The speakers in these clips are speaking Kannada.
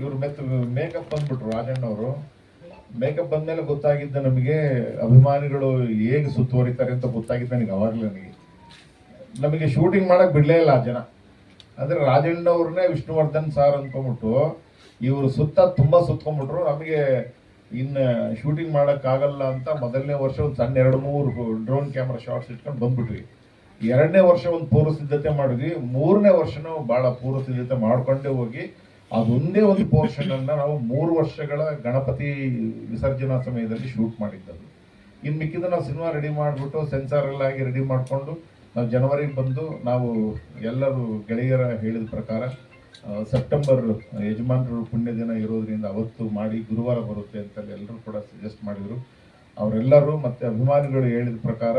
ಇವ್ರ ಮೆತ್ ಮೇಕಪ್ ಬಂದ್ಬಿಟ್ರು ರಾಜಣ್ಣ ಅವರು ಮೇಕಪ್ ಬಂದ್ಮೇಲೆ ಗೊತ್ತಾಗಿದ್ದ ನಮಗೆ ಅಭಿಮಾನಿಗಳು ಹೇಗೆ ಸುತ್ತುವರಿತಾರೆ ಅಂತ ಗೊತ್ತಾಗಿದ್ದ ನನಗೆ ಅವಾಗಲೇ ನನಗೆ. ನಮಗೆ ಶೂಟಿಂಗ್ ಮಾಡಕ್ ಬಿಡ್ಲೇ ಇಲ್ಲ ಆ ಜನ. ಅಂದ್ರೆ ರಾಜಣ್ಣ ಅವ್ರನ್ನೇ ವಿಷ್ಣುವರ್ಧನ್ ಸಾರ್ ಅನ್ಕೊಂಬಿಟ್ಟು ಇವರು ಸುತ್ತ ತುಂಬಾ ಸುತ್ಕೊಂಡ್ಬಿಟ್ರು. ನಮಗೆ ಇನ್ನ ಶೂಟಿಂಗ್ ಆಗಲ್ಲ ಅಂತ ಮೊದಲನೇ ವರ್ಷ ಒಂದು ಸಣ್ಣ ಎರಡು ಮೂರು ಡ್ರೋನ್ ಕ್ಯಾಮ್ರಾ ಶಾರ್ಟ್ಸ್ ಇಟ್ಕೊಂಡು ಬಂದ್ಬಿಟ್ವಿ. ಎರಡನೇ ವರ್ಷ ಒಂದು ಪೂರ್ವ ಸಿದ್ಧತೆ ಮಾಡಿದ್ವಿ. ಮೂರನೇ ವರ್ಷನೂ ಬಹಳ ಪೂರ್ವ ಸಿದ್ಧತೆ ಮಾಡ್ಕೊಂಡೇ ಹೋಗಿ ಅದೊಂದೇ ಒಂದು ಪೋರ್ಷನ್ ಅನ್ನ ನಾವು ಮೂರು ವರ್ಷಗಳ ಗಣಪತಿ ವಿಸರ್ಜನಾ ಸಮಯದಲ್ಲಿ ಶೂಟ್ ಮಾಡಿದ್ದದು ಇನ್ನು ಮಿಕ್ಕಿದ ನಾವು ಸಿನಿಮಾ ರೆಡಿ ಮಾಡಿಬಿಟ್ಟು ಸೆನ್ಸಾರ್ ಎಲ್ಲ ಆಗಿ ರೆಡಿ ಮಾಡಿಕೊಂಡು ನಾವು ಜನವರಿಗೆ ಬಂದು ನಾವು ಎಲ್ಲರೂ ಗೆಳೆಯರ ಹೇಳಿದ ಪ್ರಕಾರ ಸೆಪ್ಟೆಂಬರ್ ಯಜಮಾನರು ಪುಣ್ಯ ದಿನ ಇರೋದ್ರಿಂದ ಅವತ್ತು ಮಾಡಿ ಗುರುವಾರ ಬರುತ್ತೆ ಅಂತ ಎಲ್ಲರೂ ಕೂಡ ಸಜೆಸ್ಟ್ ಮಾಡಿದರು. ಅವರೆಲ್ಲರೂ ಮತ್ತು ಅಭಿಮಾನಿಗಳು ಹೇಳಿದ ಪ್ರಕಾರ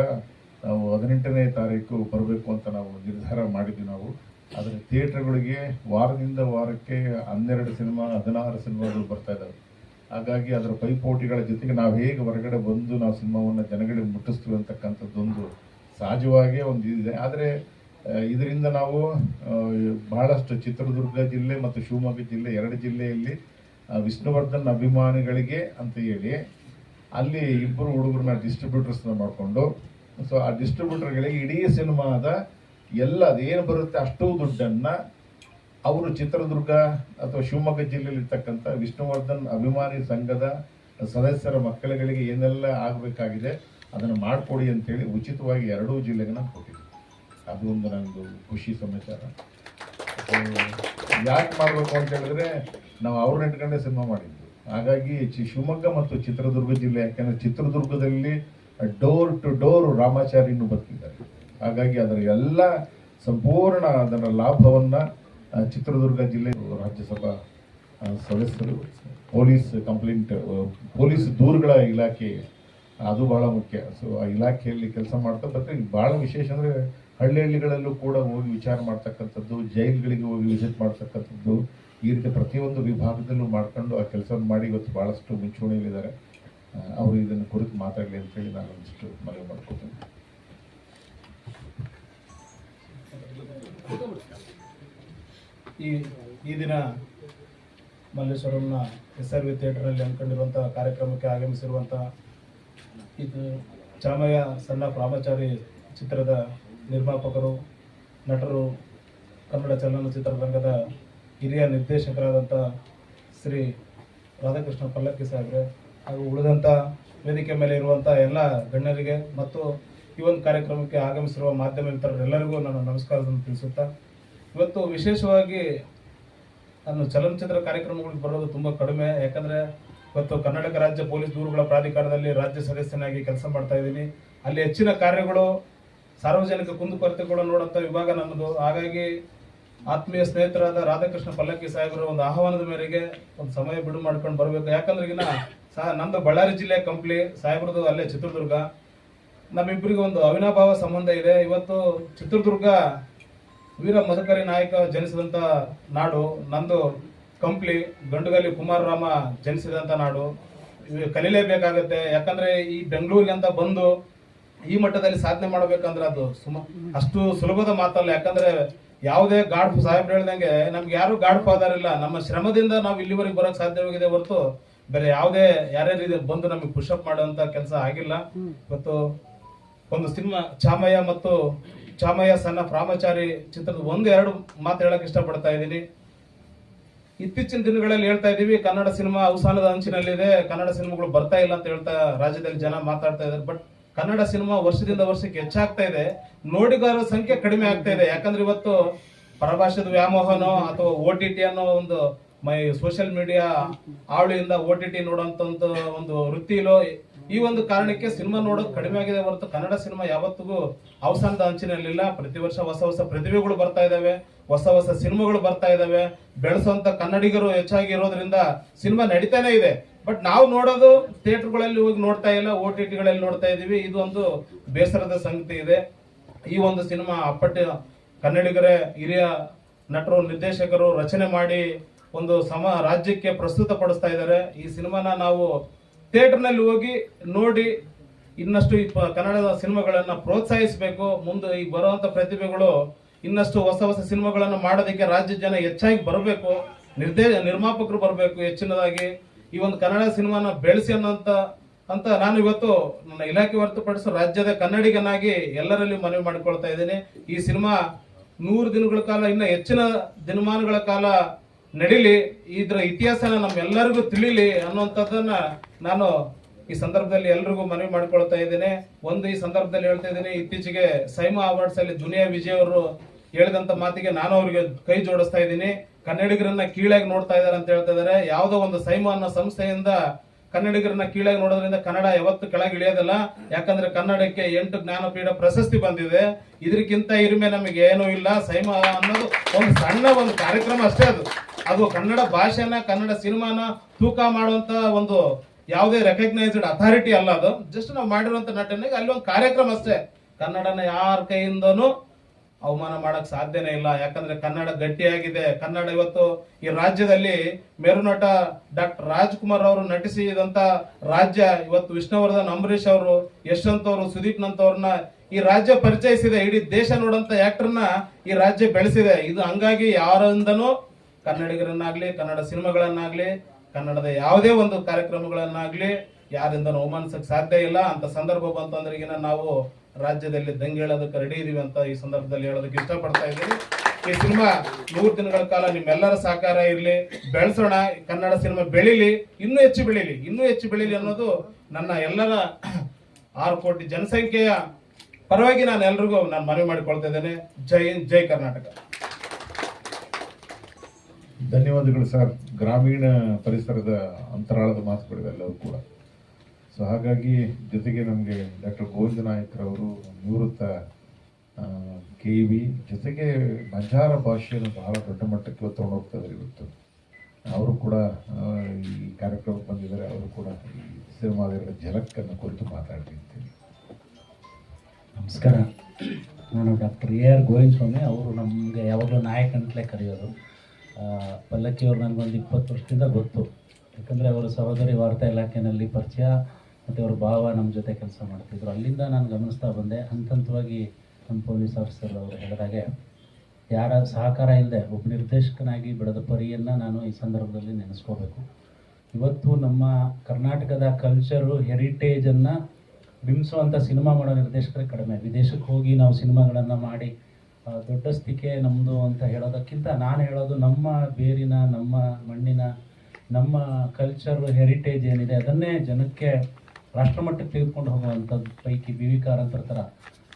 ನಾವು ಹದಿನೆಂಟನೇ ತಾರೀಕು ಬರಬೇಕು ಅಂತ ನಾವು ನಿರ್ಧಾರ ಮಾಡಿದ್ವಿ ನಾವು. ಆದರೆ ಥಿಯೇಟರ್ಗಳಿಗೆ ವಾರದಿಂದ ವಾರಕ್ಕೆ ಹನ್ನೆರಡು ಸಿನಿಮಾ, ಹದಿನಾರು ಸಿನಿಮಾಗಳು ಬರ್ತಾ ಇದ್ದಾವೆ ಹಾಗಾಗಿ ಅದರ ಪೈಪೋಟಿಗಳ ಜೊತೆಗೆ ನಾವು ಹೇಗೆ ಹೊರಗಡೆ ಬಂದು ನಾವು ಸಿನಿಮಾವನ್ನು ಜನಗಳಿಗೆ ಮುಟ್ಟಿಸ್ತೀವಿ ಅಂತಕ್ಕಂಥದ್ದೊಂದು ಸಹಜವಾಗೇ ಒಂದು ಇದೆ ಆದರೆ ಇದರಿಂದ ನಾವು ಬಹಳಷ್ಟು ಚಿತ್ರದುರ್ಗ ಜಿಲ್ಲೆ ಮತ್ತು ಶಿವಮೊಗ್ಗ ಜಿಲ್ಲೆ ಎರಡು ಜಿಲ್ಲೆಯಲ್ಲಿ ವಿಷ್ಣುವರ್ಧನ್ ಅಭಿಮಾನಿಗಳಿಗೆ ಅಂತ ಹೇಳಿ ಅಲ್ಲಿ ಇಬ್ಬರು ಹುಡುಗರನ್ನ ಡಿಸ್ಟ್ರಿಬ್ಯೂಟರ್ಸ್ನ ಮಾಡಿಕೊಂಡು, ಸೊ ಆ ಡಿಸ್ಟ್ರಿಬ್ಯೂಟರ್ಗಳಿಗೆ ಇಡೀ ಸಿನಿಮಾದ ಎಲ್ಲ ಅದೇನು ಬರುತ್ತೆ ಅಷ್ಟು ದುಡ್ಡನ್ನ ಅವರು ಚಿತ್ರದುರ್ಗ ಅಥವಾ ಶಿವಮೊಗ್ಗ ಜಿಲ್ಲೆಯಲ್ಲಿ ಇರ್ತಕ್ಕಂಥ ವಿಷ್ಣುವರ್ಧನ್ ಅಭಿಮಾನಿ ಸಂಘದ ಸದಸ್ಯರ ಮಕ್ಕಳುಗಳಿಗೆ ಏನೆಲ್ಲ ಆಗಬೇಕಾಗಿದೆ ಅದನ್ನು ಮಾಡಿಕೊಡಿ ಅಂತೇಳಿ ಉಚಿತವಾಗಿ ಎರಡೂ ಜಿಲ್ಲೆಗೆ ನಾನು ಕೊಟ್ಟಿದ್ದೆ ಅದು ಒಂದು ಖುಷಿ ಸಮಾಚಾರ. ಯಾಕೆ ಮಾಡಬೇಕು ಅಂತ ಹೇಳಿದ್ರೆ ನಾವು ಅವ್ರನ್ನ ಇಟ್ಕೊಂಡೇ ಸಿನಿಮಾ ಮಾಡಿದ್ದು ಹಾಗಾಗಿ ಶಿವಮೊಗ್ಗ ಮತ್ತು ಚಿತ್ರದುರ್ಗ ಜಿಲ್ಲೆ, ಯಾಕೆಂದರೆ ಚಿತ್ರದುರ್ಗದಲ್ಲಿ ಡೋರ್ ಟು ಡೋರ್ ರಾಮಾಚಾರಿಯನ್ನು ಬದುಕಿದ್ದಾರೆ ಹಾಗಾಗಿ ಅದರ ಎಲ್ಲ ಸಂಪೂರ್ಣ ಅದರ ಲಾಭವನ್ನ ಚಿತ್ರದುರ್ಗ ಜಿಲ್ಲೆ ರಾಜ್ಯಸಭಾ ಸದಸ್ಯರು, ಪೊಲೀಸ್ ಕಂಪ್ಲೇಂಟ್ ಪೊಲೀಸ್ ದೂರುಗಳ ಇಲಾಖೆ, ಅದು ಬಹಳ ಮುಖ್ಯ. ಸೊ ಆ ಇಲಾಖೆಯಲ್ಲಿ ಕೆಲಸ ಮಾಡ್ತಾ ಬರ್ತಾರೆ ಬಹಳ ವಿಶೇಷ ಅಂದ್ರೆ ಹಳ್ಳಿ ಹಳ್ಳಿಗಳಲ್ಲೂ ಕೂಡ ಹೋಗಿ ವಿಚಾರ ಮಾಡ್ತಕ್ಕಂಥದ್ದು, ಜೈಲ್ಗಳಿಗೆ ಹೋಗಿ ವಿಸಿಟ್ ಮಾಡ್ತಕ್ಕಂಥದ್ದು, ಈ ರೀತಿ ಪ್ರತಿಯೊಂದು ವಿಭಾಗದಲ್ಲೂ ಮಾಡ್ಕೊಂಡು ಆ ಕೆಲಸವನ್ನು ಮಾಡಿ ಇವತ್ತು ಬಹಳಷ್ಟು ಮುಂಚೂಣಿಯಲ್ಲಿದ್ದಾರೆ. ಅವರು ಇದನ್ನು ಕುರಿತು ಮಾತಾಡಲಿ ಅಂತ ಹೇಳಿ ನಾನು ಒಂದಿಷ್ಟು ಮನವಿ ಮಾಡ್ಕೊತೀನಿ ಈ ಈ ದಿನ ಮಲ್ಲೇಶ್ವರಂನ ಎಸ್ ಆರ್ ವಿ ಥಿಯೇಟರ್ನಲ್ಲಿ ಹಮ್ಮಿಕೊಂಡಿರುವಂಥ ಕಾರ್ಯಕ್ರಮಕ್ಕೆ ಆಗಮಿಸಿರುವಂಥ ಇದು ಚಾಮಯ್ಯ ಸಣ್ಣ ಪ್ರಾಮಚಾರಿ ಚಿತ್ರದ ನಿರ್ಮಾಪಕರು, ನಟರು, ಕನ್ನಡ ಚಲನಚಿತ್ರರಂಗದ ಹಿರಿಯ ನಿರ್ದೇಶಕರಾದಂಥ ಶ್ರೀ ರಾಧಾಕೃಷ್ಣ ಪಲ್ಲಕ್ಕಿ ಸಾಹೇಬ್ರೆ, ಹಾಗೂ ಉಳಿದಂಥ ವೇದಿಕೆ ಮೇಲೆ ಇರುವಂಥ ಎಲ್ಲ ಗಣ್ಯರಿಗೆ ಮತ್ತು ಈ ಒಂದು ಕಾರ್ಯಕ್ರಮಕ್ಕೆ ಆಗಮಿಸಿರುವ ಮಾಧ್ಯಮ ಮಿತ್ರರೆಲ್ಲರಿಗೂ ನಾನು ನಮಸ್ಕಾರವನ್ನು ತಿಳಿಸುತ್ತಾ ಇವತ್ತು ವಿಶೇಷವಾಗಿ ನಾನು ಚಲನಚಿತ್ರ ಕಾರ್ಯಕ್ರಮಗಳಿಗೆ ಬರೋದು ತುಂಬ ಕಡಿಮೆ. ಯಾಕಂದ್ರೆ ಇವತ್ತು ಕರ್ನಾಟಕ ರಾಜ್ಯ ಪೊಲೀಸ್ ದೂರುಗಳ ಪ್ರಾಧಿಕಾರದಲ್ಲಿ ರಾಜ್ಯ ಸದಸ್ಯನಾಗಿ ಕೆಲಸ ಮಾಡ್ತಾ ಇದ್ದೀನಿ. ಅಲ್ಲಿ ಹೆಚ್ಚಿನ ಕಾರ್ಯಗಳು ಸಾರ್ವಜನಿಕ ಕುಂದುಕೊರತೆಗಳು ನೋಡುವಂಥ ವಿಭಾಗ ನನ್ನದು ಹಾಗಾಗಿ ಆತ್ಮೀಯ ಸ್ನೇಹಿತರಾದ ರಾಧಾಕೃಷ್ಣ ಪಲ್ಲಕ್ಕಿ ಸಾಹೇಬರ ಒಂದು ಆಹ್ವಾನದ ಮೇರೆಗೆ ಒಂದು ಸಮಯ ಬಿಡು ಮಾಡ್ಕೊಂಡು ಬರಬೇಕು. ಯಾಕಂದ್ರೆ ಈಗಿನ ಸಹ ನಮ್ಮದು ಬಳ್ಳಾರಿ ಜಿಲ್ಲೆ ಕಂಪ್ಲಿ, ಸಾಹೇಬ್ರದ್ದು ಅಲ್ಲೇ ಚಿತ್ರದುರ್ಗ. ನಮ್ಮಿಬ್ಬರಿಗೆ ಒಂದು ಅವಿನಾಭಾವ ಸಂಬಂಧ ಇದೆ. ಇವತ್ತು ಚಿತ್ರದುರ್ಗ ವೀರ ಮಧುಕರಿ ನಾಯಕ ಜನಿಸಿದಂತ ನಾಡು ನಂದು ಕಂಪ್ಲಿ ಗಂಡುಗಲಿ ಕುಮಾರರಾಮ ಜನಿಸಿದಂತ ನಾಡು. ಕಲೀಲೇಬೇಕಾಗತ್ತೆ. ಯಾಕಂದ್ರೆ ಈ ಬೆಂಗಳೂರಿಗೆ ಅಂತ ಬಂದು ಈ ಮಟ್ಟದಲ್ಲಿ ಸಾಧನೆ ಮಾಡಬೇಕಂದ್ರೆ ಅದು ಸುಮ ಅಷ್ಟು ಸುಲಭದ ಮಾತಲ್ಲ. ಯಾಕಂದ್ರೆ ಯಾವುದೇ ಗಾಡ್ ಸಾಹೇಬ್ರು ಹೇಳ್ದಂಗೆ ನಮ್ಗೆ ಯಾರು ಗಾಡ್ ಫಾದರ್ ಇಲ್ಲ ನಮ್ಮ ಶ್ರಮದಿಂದ ನಾವು ಇಲ್ಲಿವರೆಗೆ ಬರೋಕ್ ಸಾಧ್ಯವಾಗಿದೆ ಹೊರತು ಬೇರೆ ಯಾವುದೇ ಯಾರ್ಯಾರು ಬಂದು ನಮಗೆ ಪುಷಪ್ ಮಾಡುವಂತ ಕೆಲಸ ಆಗಿಲ್ಲ. ಮತ್ತು ಒಂದು ಸಿನಿಮಾ ಚಾಮಯ್ಯ ಮತ್ತು ಚಾಮಯ್ಯ ಸಣ್ಣ ಪ್ರಾಮಚಾರಿ ಚಿತ್ರದ ಒಂದು ಎರಡು ಮಾತು ಹೇಳಕ್ ಇಷ್ಟಪಡ್ತಾ ಇದ್ದೀನಿ. ಇತ್ತೀಚಿನ ದಿನಗಳಲ್ಲಿ ಹೇಳ್ತಾ ಇದೀವಿ ಕನ್ನಡ ಸಿನಿಮಾ ಅವಸಾನದ ಅಂಚಿನಲ್ಲಿದೆ. ಕನ್ನಡ ಸಿನಿಮಾಗಳು ಬರ್ತಾ ಇಲ್ಲ ಅಂತ ಹೇಳ್ತಾ ರಾಜ್ಯದಲ್ಲಿ ಜನ ಮಾತಾಡ್ತಾ ಇದ್ದಾರೆ. ಬಟ್ ಕನ್ನಡ ಸಿನಿಮಾ ವರ್ಷದಿಂದ ವರ್ಷಕ್ಕೆ ಹೆಚ್ಚಾಗ್ತಾ ಇದೆ. ನೋಡಿಗಾರರ ಸಂಖ್ಯೆ ಕಡಿಮೆ ಆಗ್ತಾ ಇದೆ. ಯಾಕಂದ್ರೆ ಇವತ್ತು ಪರಭಾಷೆದ ವ್ಯಾಮೋಹನೋ ಅಥವಾ ಓ ಟಿ ಟಿ ಅನ್ನೋ ಒಂದು ಮೈ, ಸೋಷಿಯಲ್ ಮೀಡಿಯಾ ಆವಳಿಯಿಂದ ಓ ಟಿ ಟಿ ಒಂದು ಒಂದು ವೃತ್ತಿಲೋ ಈ ಒಂದು ಕಾರಣಕ್ಕೆ ಸಿನಿಮಾ ನೋಡೋದು ಕಡಿಮೆ ಆಗಿದೆ ಹೊರತು ಕನ್ನಡ ಸಿನಿಮಾ ಯಾವತ್ತಿಗೂ ಅವಸಾನದ ಅಂಚಿನಲ್ಲಿಲ್ಲ ಪ್ರತಿ ವರ್ಷ ಹೊಸ ಹೊಸ ಪ್ರತಿಭೆಗಳು ಬರ್ತಾ ಇದಾವೆ. ಹೊಸ ಹೊಸ ಸಿನಿಮಾಗಳು ಬರ್ತಾ ಇದಾವೆ. ಬೆಳೆಸುವಂತ ಕನ್ನಡಿಗರು ಹೆಚ್ಚಾಗಿ ಇರೋದ್ರಿಂದ ಸಿನಿಮಾ ನಡೀತಾನೆ ಇದೆ. ಬಟ್ ನಾವು ನೋಡೋದು ಥಿಯೇಟರ್ಗಳಲ್ಲಿ ಹೋಗಿ ನೋಡ್ತಾ ಇಲ್ಲ, ಓ ಟಿ ಟಿಗಳಲ್ಲಿ ನೋಡ್ತಾ ಇದೀವಿ ಇದು ಒಂದು ಬೇಸರದ ಸಂಗತಿ ಇದೆ. ಈ ಒಂದು ಸಿನಿಮಾ ಅಪ್ಪಟ್ಟ ಕನ್ನಡಿಗರೇ, ಹಿರಿಯ ನಟರು, ನಿರ್ದೇಶಕರು ರಚನೆ ಮಾಡಿ ಒಂದು ಸಮ ರಾಜ್ಯಕ್ಕೆ ಪ್ರಸ್ತುತ ಪಡಿಸ್ತಾ ಇದ್ದಾರೆ. ಈ ಸಿನಿಮಾನ ನಾವು ಥಿಯೇಟರ್ನಲ್ಲಿ ಹೋಗಿ ನೋಡಿ ಇನ್ನಷ್ಟು ಈ ಕನ್ನಡದ ಸಿನಿಮಾಗಳನ್ನ ಪ್ರೋತ್ಸಾಹಿಸಬೇಕು. ಮುಂದೆ ಈ ಬರುವಂಥ ಪ್ರತಿಭೆಗಳು ಇನ್ನಷ್ಟು ಹೊಸ ಹೊಸ ಸಿನಿಮಾಗಳನ್ನು ಮಾಡೋದಕ್ಕೆ ರಾಜ್ಯ ಜನ ಹೆಚ್ಚಾಗಿ ಬರಬೇಕು. ನಿರ್ದೇ ನಿರ್ಮಾಪಕರು ಬರಬೇಕು ಹೆಚ್ಚಿನದಾಗಿ. ಈ ಒಂದು ಕನ್ನಡ ಸಿನಿಮಾನ ಬೆಳೆಸಿ ಅನ್ನೋಂತ ಅಂತ ನಾನು ಇವತ್ತು ನನ್ನ ಇಲಾಖೆ ಹೊರತುಪಡಿಸಿ ರಾಜ್ಯದ ಕನ್ನಡಿಗನಾಗಿ ಎಲ್ಲರಲ್ಲಿ ಮನವಿ ಮಾಡಿಕೊಳ್ತಾ ಇದ್ದೀನಿ. ಈ ಸಿನಿಮಾ ನೂರು ದಿನಗಳ ಕಾಲ, ಇನ್ನ ಹೆಚ್ಚಿನ ದಿನಮಾನಗಳ ಕಾಲ ನಡೀಲಿ. ಇದರ ಇತಿಹಾಸನ ನಮ್ಮೆಲ್ಲರಿಗೂ ತಿಳಿಲಿ ಅನ್ನುವಂಥದ್ದನ್ನ ನಾನು ಈ ಸಂದರ್ಭದಲ್ಲಿ ಎಲ್ರಿಗೂ ಮನವಿ ಮಾಡ್ಕೊಳ್ತಾ ಇದ್ದೇನೆ. ಒಂದು ಈ ಸಂದರ್ಭದಲ್ಲಿ ಹೇಳ್ತಾ ಇದ್ದೇನೆ, ಇತ್ತೀಚೆಗೆ ಸೈಮಾ ಅವಾರ್ಡ್ಸ್ ಅಲ್ಲಿ ದುನಿಯಾ ವಿಜಯ್ ಅವರು ಹೇಳಿದಂತ ಮಾತಿಗೆ ನಾನು ಅವರಿಗೆ ಕೈ ಜೋಡಿಸ್ತಾ ಇದ್ದೀನಿ. ಕನ್ನಡಿಗರನ್ನ ಕೀಳಾಗಿ ನೋಡ್ತಾ ಇದ್ದಾರೆ ಅಂತ ಹೇಳ್ತಾ ಇದ್ದಾರೆ. ಯಾವುದೋ ಒಂದು ಸೈಮಾ ಅನ್ನೋ ಸಂಸ್ಥೆಯಿಂದ ಕನ್ನಡಿಗರನ್ನ ಕೀಳಾಗಿ ನೋಡೋದ್ರಿಂದ ಕನ್ನಡ ಯಾವತ್ತು ಕೆಳಗೆ ಇಳಿಯೋದಲ್ಲ. ಯಾಕಂದ್ರೆ ಕನ್ನಡಕ್ಕೆ ಎಂಟು ಜ್ಞಾನಪೀಠ ಪ್ರಶಸ್ತಿ ಬಂದಿದೆ. ಇದಕ್ಕಿಂತ ಇರಿಮೆ ನಮಗೆ ಏನೂ ಇಲ್ಲ. ಸೈಮಾ ಅನ್ನೋದು ಒಂದು ಸಣ್ಣ ಒಂದು ಕಾರ್ಯಕ್ರಮ ಅಷ್ಟೇ ಅದು. ಅದು ಕನ್ನಡ ಭಾಷೆನ, ಕನ್ನಡ ಸಿನಿಮಾನ ತೂಕ ಮಾಡುವಂತ ಒಂದು ಯಾವುದೇ ರೆಕಗ್ನೈಸ್ಡ್ ಅಥಾರಿಟಿ ಅಲ್ಲ ಅದು. ಜಸ್ಟ್ ನಾವು ಮಾಡಿರುವಂತ ನಟನೆಗೆ ಅಲ್ಲಿ ಒಂದು ಕಾರ್ಯಕ್ರಮ ಅಷ್ಟೇ. ಕನ್ನಡನ ಯಾರ ಕೈಯಿಂದನೂ ಅವಮಾನ ಮಾಡಕ್ ಸಾಧ್ಯನೇ ಇಲ್ಲ. ಯಾಕಂದ್ರೆ ಕನ್ನಡ ಗಟ್ಟಿಯಾಗಿದೆ. ಕನ್ನಡ ಇವತ್ತು ಈ ರಾಜ್ಯದಲ್ಲಿ ಮೇರುನಟ ಡಾಕ್ಟರ್ ರಾಜ್ಕುಮಾರ್ ಅವರು ನಟಿಸಿದಂತ ರಾಜ್ಯ ಇವತ್ತು ವಿಷ್ಣುವರ್ಧನ್, ಅಂಬರೀಷ್ ಅವರು, ಯಶವಂತ್ ಅವರು, ಸುದೀಪ್ ನಂತವ್ರನ್ನ ಈ ರಾಜ್ಯ ಪರಿಚಯಿಸಿದೆ. ಇಡೀ ದೇಶ ನೋಡಂತ ಆಕ್ಟರ್ನ ಈ ರಾಜ್ಯ ಬೆಳೆಸಿದೆ. ಇದು ಹಂಗಾಗಿ ಯಾರಿಂದನೂ ಕನ್ನಡಿಗರನ್ನಾಗ್ಲಿ, ಕನ್ನಡ ಸಿನಿಮಾಗಳನ್ನಾಗ್ಲಿ ಕನ್ನಡದ ಯಾವುದೇ ಒಂದು ಕಾರ್ಯಕ್ರಮಗಳನ್ನಾಗ್ಲಿ ಯಾರಿಂದ ಅವಮಾನಿಸಕ್ ಸಾಧ್ಯ ಇಲ್ಲ. ಅಂತ ಸಂದರ್ಭ ಬಂತು ನಾವು ರಾಜ್ಯದಲ್ಲಿ ದಂಗೆ ಹೇಳೋದಕ್ಕೆ ರೆಡಿ ಇದೀವಿ ಅಂತ ಈ ಸಂದರ್ಭದಲ್ಲಿ ಹೇಳೋದಕ್ಕೆ ಇಷ್ಟಪಡ್ತಾ ಇದ್ದೀನಿ. ಈ ಸಿನಿಮಾ ನೂರು ದಿನಗಳ ಕಾಲ ನಿಮ್ಮೆಲ್ಲರ ಸಹಕಾರ ಇರಲಿ, ಬೆಳೆಸೋಣ. ಕನ್ನಡ ಸಿನಿಮಾ ಬೆಳೀಲಿ, ಇನ್ನೂ ಹೆಚ್ಚು ಬೆಳೀಲಿ, ಇನ್ನೂ ಹೆಚ್ಚು ಬೆಳೀಲಿ ಅನ್ನೋದು ನನ್ನ ಎಲ್ಲರ ಆರು ಕೋಟಿ ಜನಸಂಖ್ಯೆಯ ಪರವಾಗಿ ನಾನು ಎಲ್ರಿಗೂ ನಾನು ಮನವಿ ಮಾಡಿಕೊಳ್ತಾ ಇದ್ದೇನೆ. ಜೈ ಜೈ ಕರ್ನಾಟಕ. ಧನ್ಯವಾದಗಳು ಸರ್. ಗ್ರಾಮೀಣ ಪರಿಸರದ ಅಂತರಾಳದ ಮಾತುಗಳು ಇವೆಲ್ಲವೂ ಕೂಡ. ಸೊ ಹಾಗಾಗಿ ಜೊತೆಗೆ ನಮಗೆ ಡಾಕ್ಟರ್ ಗೋವಿಂದ ನಾಯಕ್ರವರು ನಿವೃತ್ತ ಕೆ ವಿ ಜೊತೆಗೆ ಬಂಜಾರ ಭಾಷೆಯನ್ನು ಬಹಳ ದೊಡ್ಡ ಮಟ್ಟಕ್ಕೆ ತೊಗೊಂಡು ಹೋಗ್ತಾ ಇವತ್ತು. ಅವರು ಕೂಡ ಈ ಕಾರ್ಯಕ್ರಮಕ್ಕೆ ಬಂದಿದ್ದಾರೆ. ಅವರು ಕೂಡ ಈ ಸಿನಿಮಾದ ಜಲಕ್ಕನ್ನು ಕುರಿತು ಮಾತಾಡ್ತಿರ್ತೀನಿ ನಮಸ್ಕಾರ. ನಾನು ಡಾಕ್ಟರ್ ಎ ಆರ್ ಗೋವಿಂದ ಸ್ವಾಮಿ. ಅವರು ನಮಗೆ ಯಾವಾಗಲೂ ನಾಯಕ ಅಂತಲೇ ಕರೆಯೋದು. ಆ, ಪಲ್ಲಕ್ಕಿ ಅವ್ರು ನನಗೊಂದು ಇಪ್ಪತ್ತು ವರ್ಷದಿಂದ ಗೊತ್ತು. ಯಾಕಂದರೆ ಅವರು ಸಹೋದರಿ ವಾರ್ತಾ ಇಲಾಖೆಯಲ್ಲಿ ಪರಿಚಯ ಮತ್ತು ಅವ್ರ ಭಾವ ನಮ್ಮ ಜೊತೆ ಕೆಲಸ ಮಾಡ್ತಿದ್ರು. ಅಲ್ಲಿಂದ ನಾನು ಗಮನಿಸ್ತಾ ಬಂದೆ. ಹಂತ ಹಂತವಾಗಿ ನಮ್ಮ ಪೊಲೀಸ್ ಆಫೀಸರ್ ಅವರು ಹೇಳಿದಾಗೆ ಯಾರ ಸಹಕಾರ ಇಲ್ಲದೆ ಒಬ್ಬ ನಿರ್ದೇಶಕನಾಗಿ ಬಿಡದ ಪರಿಯನ್ನು ನಾನು ಈ ಸಂದರ್ಭದಲ್ಲಿ ನೆನೆಸ್ಕೋಬೇಕು. ಇವತ್ತು ನಮ್ಮ ಕರ್ನಾಟಕದ ಕಲ್ಚರು ಹೆರಿಟೇಜನ್ನು ಬಿಂಬಿಸುವಂಥ ಸಿನಿಮಾ ಮಾಡೋ ನಿರ್ದೇಶಕರೇ ಕಡಿಮೆ. ವಿದೇಶಕ್ಕೆ ಹೋಗಿ ನಾವು ಸಿನಿಮಾಗಳನ್ನು ಮಾಡಿ ದೊಡ್ಡಸ್ತಿಕೆ ನಮ್ಮದು ಅಂತ ಹೇಳೋದಕ್ಕಿಂತ ನಾನು ಹೇಳೋದು ನಮ್ಮ ಬೇರಿನ, ನಮ್ಮ ಮಣ್ಣಿನ, ನಮ್ಮ ಕಲ್ಚರ್ ಹೆರಿಟೇಜ್ ಏನಿದೆ ಅದನ್ನೇ ಜನಕ್ಕೆ ರಾಷ್ಟ್ರಮಟ್ಟಕ್ಕೆ ತೆಗೆದುಕೊಂಡು ಹೋಗುವಂಥದ್ದು. ಪೈಕಿ ಬಿ ವಿ ಕಾರಂತರ ಥರ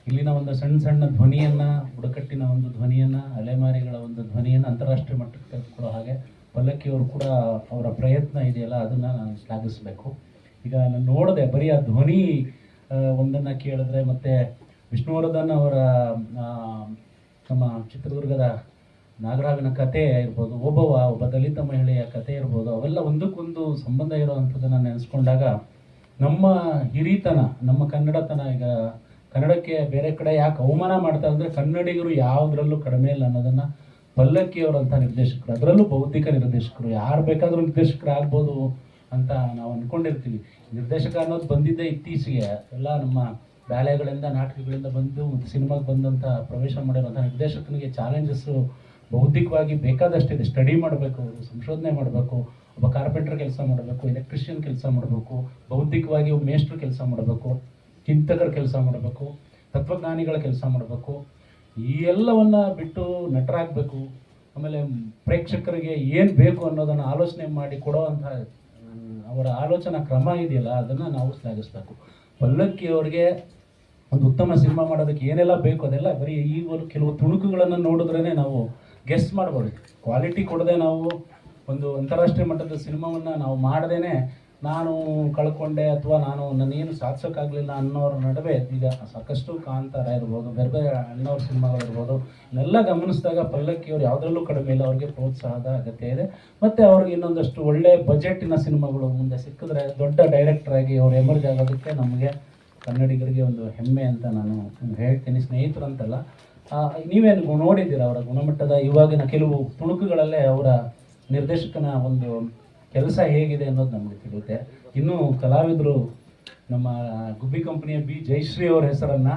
ಇಲ್ಲಿನ ಒಂದು ಸಣ್ಣ ಸಣ್ಣ ಧ್ವನಿಯನ್ನು, ಬುಡಕಟ್ಟಿನ ಒಂದು ಧ್ವನಿಯನ್ನು, ಅಲೆಮಾರಿಗಳ ಒಂದು ಧ್ವನಿಯನ್ನು ಅಂತಾರಾಷ್ಟ್ರೀಯ ಮಟ್ಟಕ್ಕೆ ತೆಗೆದುಕೊಳ್ಳೋ ಹಾಗೆ ಪಲ್ಲಕ್ಕಿಯವರು ಕೂಡ ಅವರ ಪ್ರಯತ್ನ ಇದೆಯಲ್ಲ, ಅದನ್ನು ನಾನು ಶ್ಲಾಘಿಸಬೇಕು. ಈಗ ನಾನು ನೋಡಿದೆ, ಬರೀ ಆ ಧ್ವನಿ ಒಂದನ್ನು ಕೇಳಿದ್ರೆ ಮತ್ತು ವಿಷ್ಣುವರ್ಧನ್ ಅವರ ನಮ್ಮ ಚಿತ್ರದುರ್ಗದ ನಾಗರಾಜನ ಕತೆ ಇರ್ಬೋದು ಒಬ್ಬವ ಒಬ್ಬ ದಲಿತ ಮಹಿಳೆಯ ಕತೆ ಇರ್ಬೋದು, ಅವೆಲ್ಲ ಒಂದಕ್ಕೊಂದು ಸಂಬಂಧ ಇರುವಂಥದ್ದನ್ನು ನೆನೆಸ್ಕೊಂಡಾಗ ನಮ್ಮ ಹಿರಿತನ, ನಮ್ಮ ಕನ್ನಡತನ ಈಗ ಕನ್ನಡಕ್ಕೆ ಬೇರೆ ಕಡೆ ಯಾಕೆ ಅವಮಾನ ಮಾಡ್ತಾರೆ ಅಂದರೆ ಕನ್ನಡಿಗರು ಯಾವುದರಲ್ಲೂ ಕಡಿಮೆ ಇಲ್ಲ ಅನ್ನೋದನ್ನು ಪಲ್ಲಕ್ಕಿಯವರಂಥ ನಿರ್ದೇಶಕರು, ಅದರಲ್ಲೂ ಬೌದ್ಧಿಕ ನಿರ್ದೇಶಕರು, ಯಾರು ಬೇಕಾದರೂ ನಿರ್ದೇಶಕರು ಆಗ್ಬೋದು ಅಂತ ನಾವು ಅಂದ್ಕೊಂಡಿರ್ತೀವಿ ನಿರ್ದೇಶಕ ಅನ್ನೋದು ಬಂದಿದ್ದೇ ಇತ್ತೀಚೆಗೆ ಎಲ್ಲ ನಮ್ಮ ಬ್ಯಾಲೆಗಳಿಂದ, ನಾಟಕಗಳಿಂದ ಬಂದು ಒಂದು ಸಿನಿಮಾಗೆ ಬಂದಂಥ ಪ್ರವೇಶ ಮಾಡಿರುವಂಥ ನಿರ್ದೇಶಕನಿಗೆ ಚಾಲೆಂಜಸ್ಸು ಬೌದ್ಧಿಕವಾಗಿ ಬೇಕಾದಷ್ಟಿದೆ ಸ್ಟಡಿ ಮಾಡಬೇಕು, ಸಂಶೋಧನೆ ಮಾಡಬೇಕು, ಒಬ್ಬ ಕಾರ್ಪೆಂಟರ್ ಕೆಲಸ ಮಾಡಬೇಕು ಎಲೆಕ್ಟ್ರಿಷಿಯನ್ ಕೆಲಸ ಮಾಡಬೇಕು, ಬೌದ್ಧಿಕವಾಗಿ ಒಬ್ಬ ಮೇಸ್ಟ್ರು ಕೆಲಸ ಮಾಡಬೇಕು, ಚಿಂತಕರ ಕೆಲಸ ಮಾಡಬೇಕು, ತತ್ವಜ್ಞಾನಿಗಳ ಕೆಲಸ ಮಾಡಬೇಕು. ಈ ಎಲ್ಲವನ್ನ ಬಿಟ್ಟು ನಟರಾಗಬೇಕು. ಆಮೇಲೆ ಪ್ರೇಕ್ಷಕರಿಗೆ ಏನು ಬೇಕು ಅನ್ನೋದನ್ನು ಆಲೋಚನೆ ಮಾಡಿ ಕೊಡುವಂಥ ಅವರ ಆಲೋಚನಾ ಕ್ರಮ ಇದೆಯಲ್ಲ, ಅದನ್ನು ನಾವು ಶ್ಲಾಘಿಸ್ಬೇಕು. ಪಲ್ಲಕ್ಕಿ ಅವರಿಗೆ ಒಂದು ಉತ್ತಮ ಸಿನಿಮಾ ಮಾಡೋದಕ್ಕೆ ಏನೆಲ್ಲ ಬೇಕು ಅದೆಲ್ಲ, ಬರೀ ಈ ಒಂದು ಕೆಲವು ತುಣುಕುಗಳನ್ನು ನೋಡಿದ್ರೇ ನಾವು ಗೆಸ್ಟ್ ಮಾಡ್ಬೋದು. ಕ್ವಾಲಿಟಿ ಕೊಡದೆ ನಾವು ಒಂದು ಅಂತಾರಾಷ್ಟ್ರೀಯ ಮಟ್ಟದ ಸಿನಿಮಾವನ್ನು ನಾವು ಮಾಡದೇನೆ ನಾನು ಕಳ್ಕೊಂಡೆ ಅಥವಾ ನಾನು ನಾನೇನು ಸಾಧಿಸೋಕ್ಕಾಗಲಿಲ್ಲ ಅನ್ನೋರ ನಡುವೆ ಈಗ ಸಾಕಷ್ಟು ಕಾಂತಾರ ಇರ್ಬೋದು, ಬೇರೆ ಬೇರೆ ಅಣ್ಣವ್ರ ಸಿನಿಮಾಗಳಿರ್ಬೋದು ಇನ್ನೆಲ್ಲ ಗಮನಿಸಿದಾಗ ಪಲ್ಲಕ್ಕಿಯವ್ರು ಯಾವುದರಲ್ಲೂ ಕಡಿಮೆ ಇಲ್ಲ, ಅವ್ರಿಗೆ ಪ್ರೋತ್ಸಾಹದ ಅಗತ್ಯ ಇದೆ. ಮತ್ತು ಅವ್ರಿಗೆ ಇನ್ನೊಂದಷ್ಟು ಒಳ್ಳೆ ಬಜೆಟಿನ ಸಿನಿಮಾಗಳು ಮುಂದೆ ಸಿಕ್ಕಿದ್ರೆ ದೊಡ್ಡ ಡೈರೆಕ್ಟರ್ ಆಗಿ ಅವ್ರು ಎಮರ್ಜ್ ಆಗೋದಕ್ಕೆ ನಮಗೆ ಕನ್ನಡಿಗರಿಗೆ ಒಂದು ಹೆಮ್ಮೆ ಅಂತ ನಾನು ಹೇಳ್ತೀನಿ. ಸ್ನೇಹಿತರು ಅಂತಲ್ಲ ನೀವೇನು ನೋಡಿದ್ದೀರ ಅವರ ಗುಣಮಟ್ಟದ ಇವಾಗಿನ ಕೆಲವು ತುಣುಕುಗಳಲ್ಲೇ ಅವರ ನಿರ್ದೇಶಕನ ಒಂದು ಕೆಲಸ ಹೇಗಿದೆ ಅನ್ನೋದು ನಮಗೆ ತಿಳಿಯುತ್ತೆ. ಇನ್ನು ಕಲಾವಿದರು ನಮ್ಮ ಗುಬ್ಬಿ ಕಂಪನಿಯ ಬಿ ಜಯಶ್ರೀ ಅವರ ಹೆಸರನ್ನು,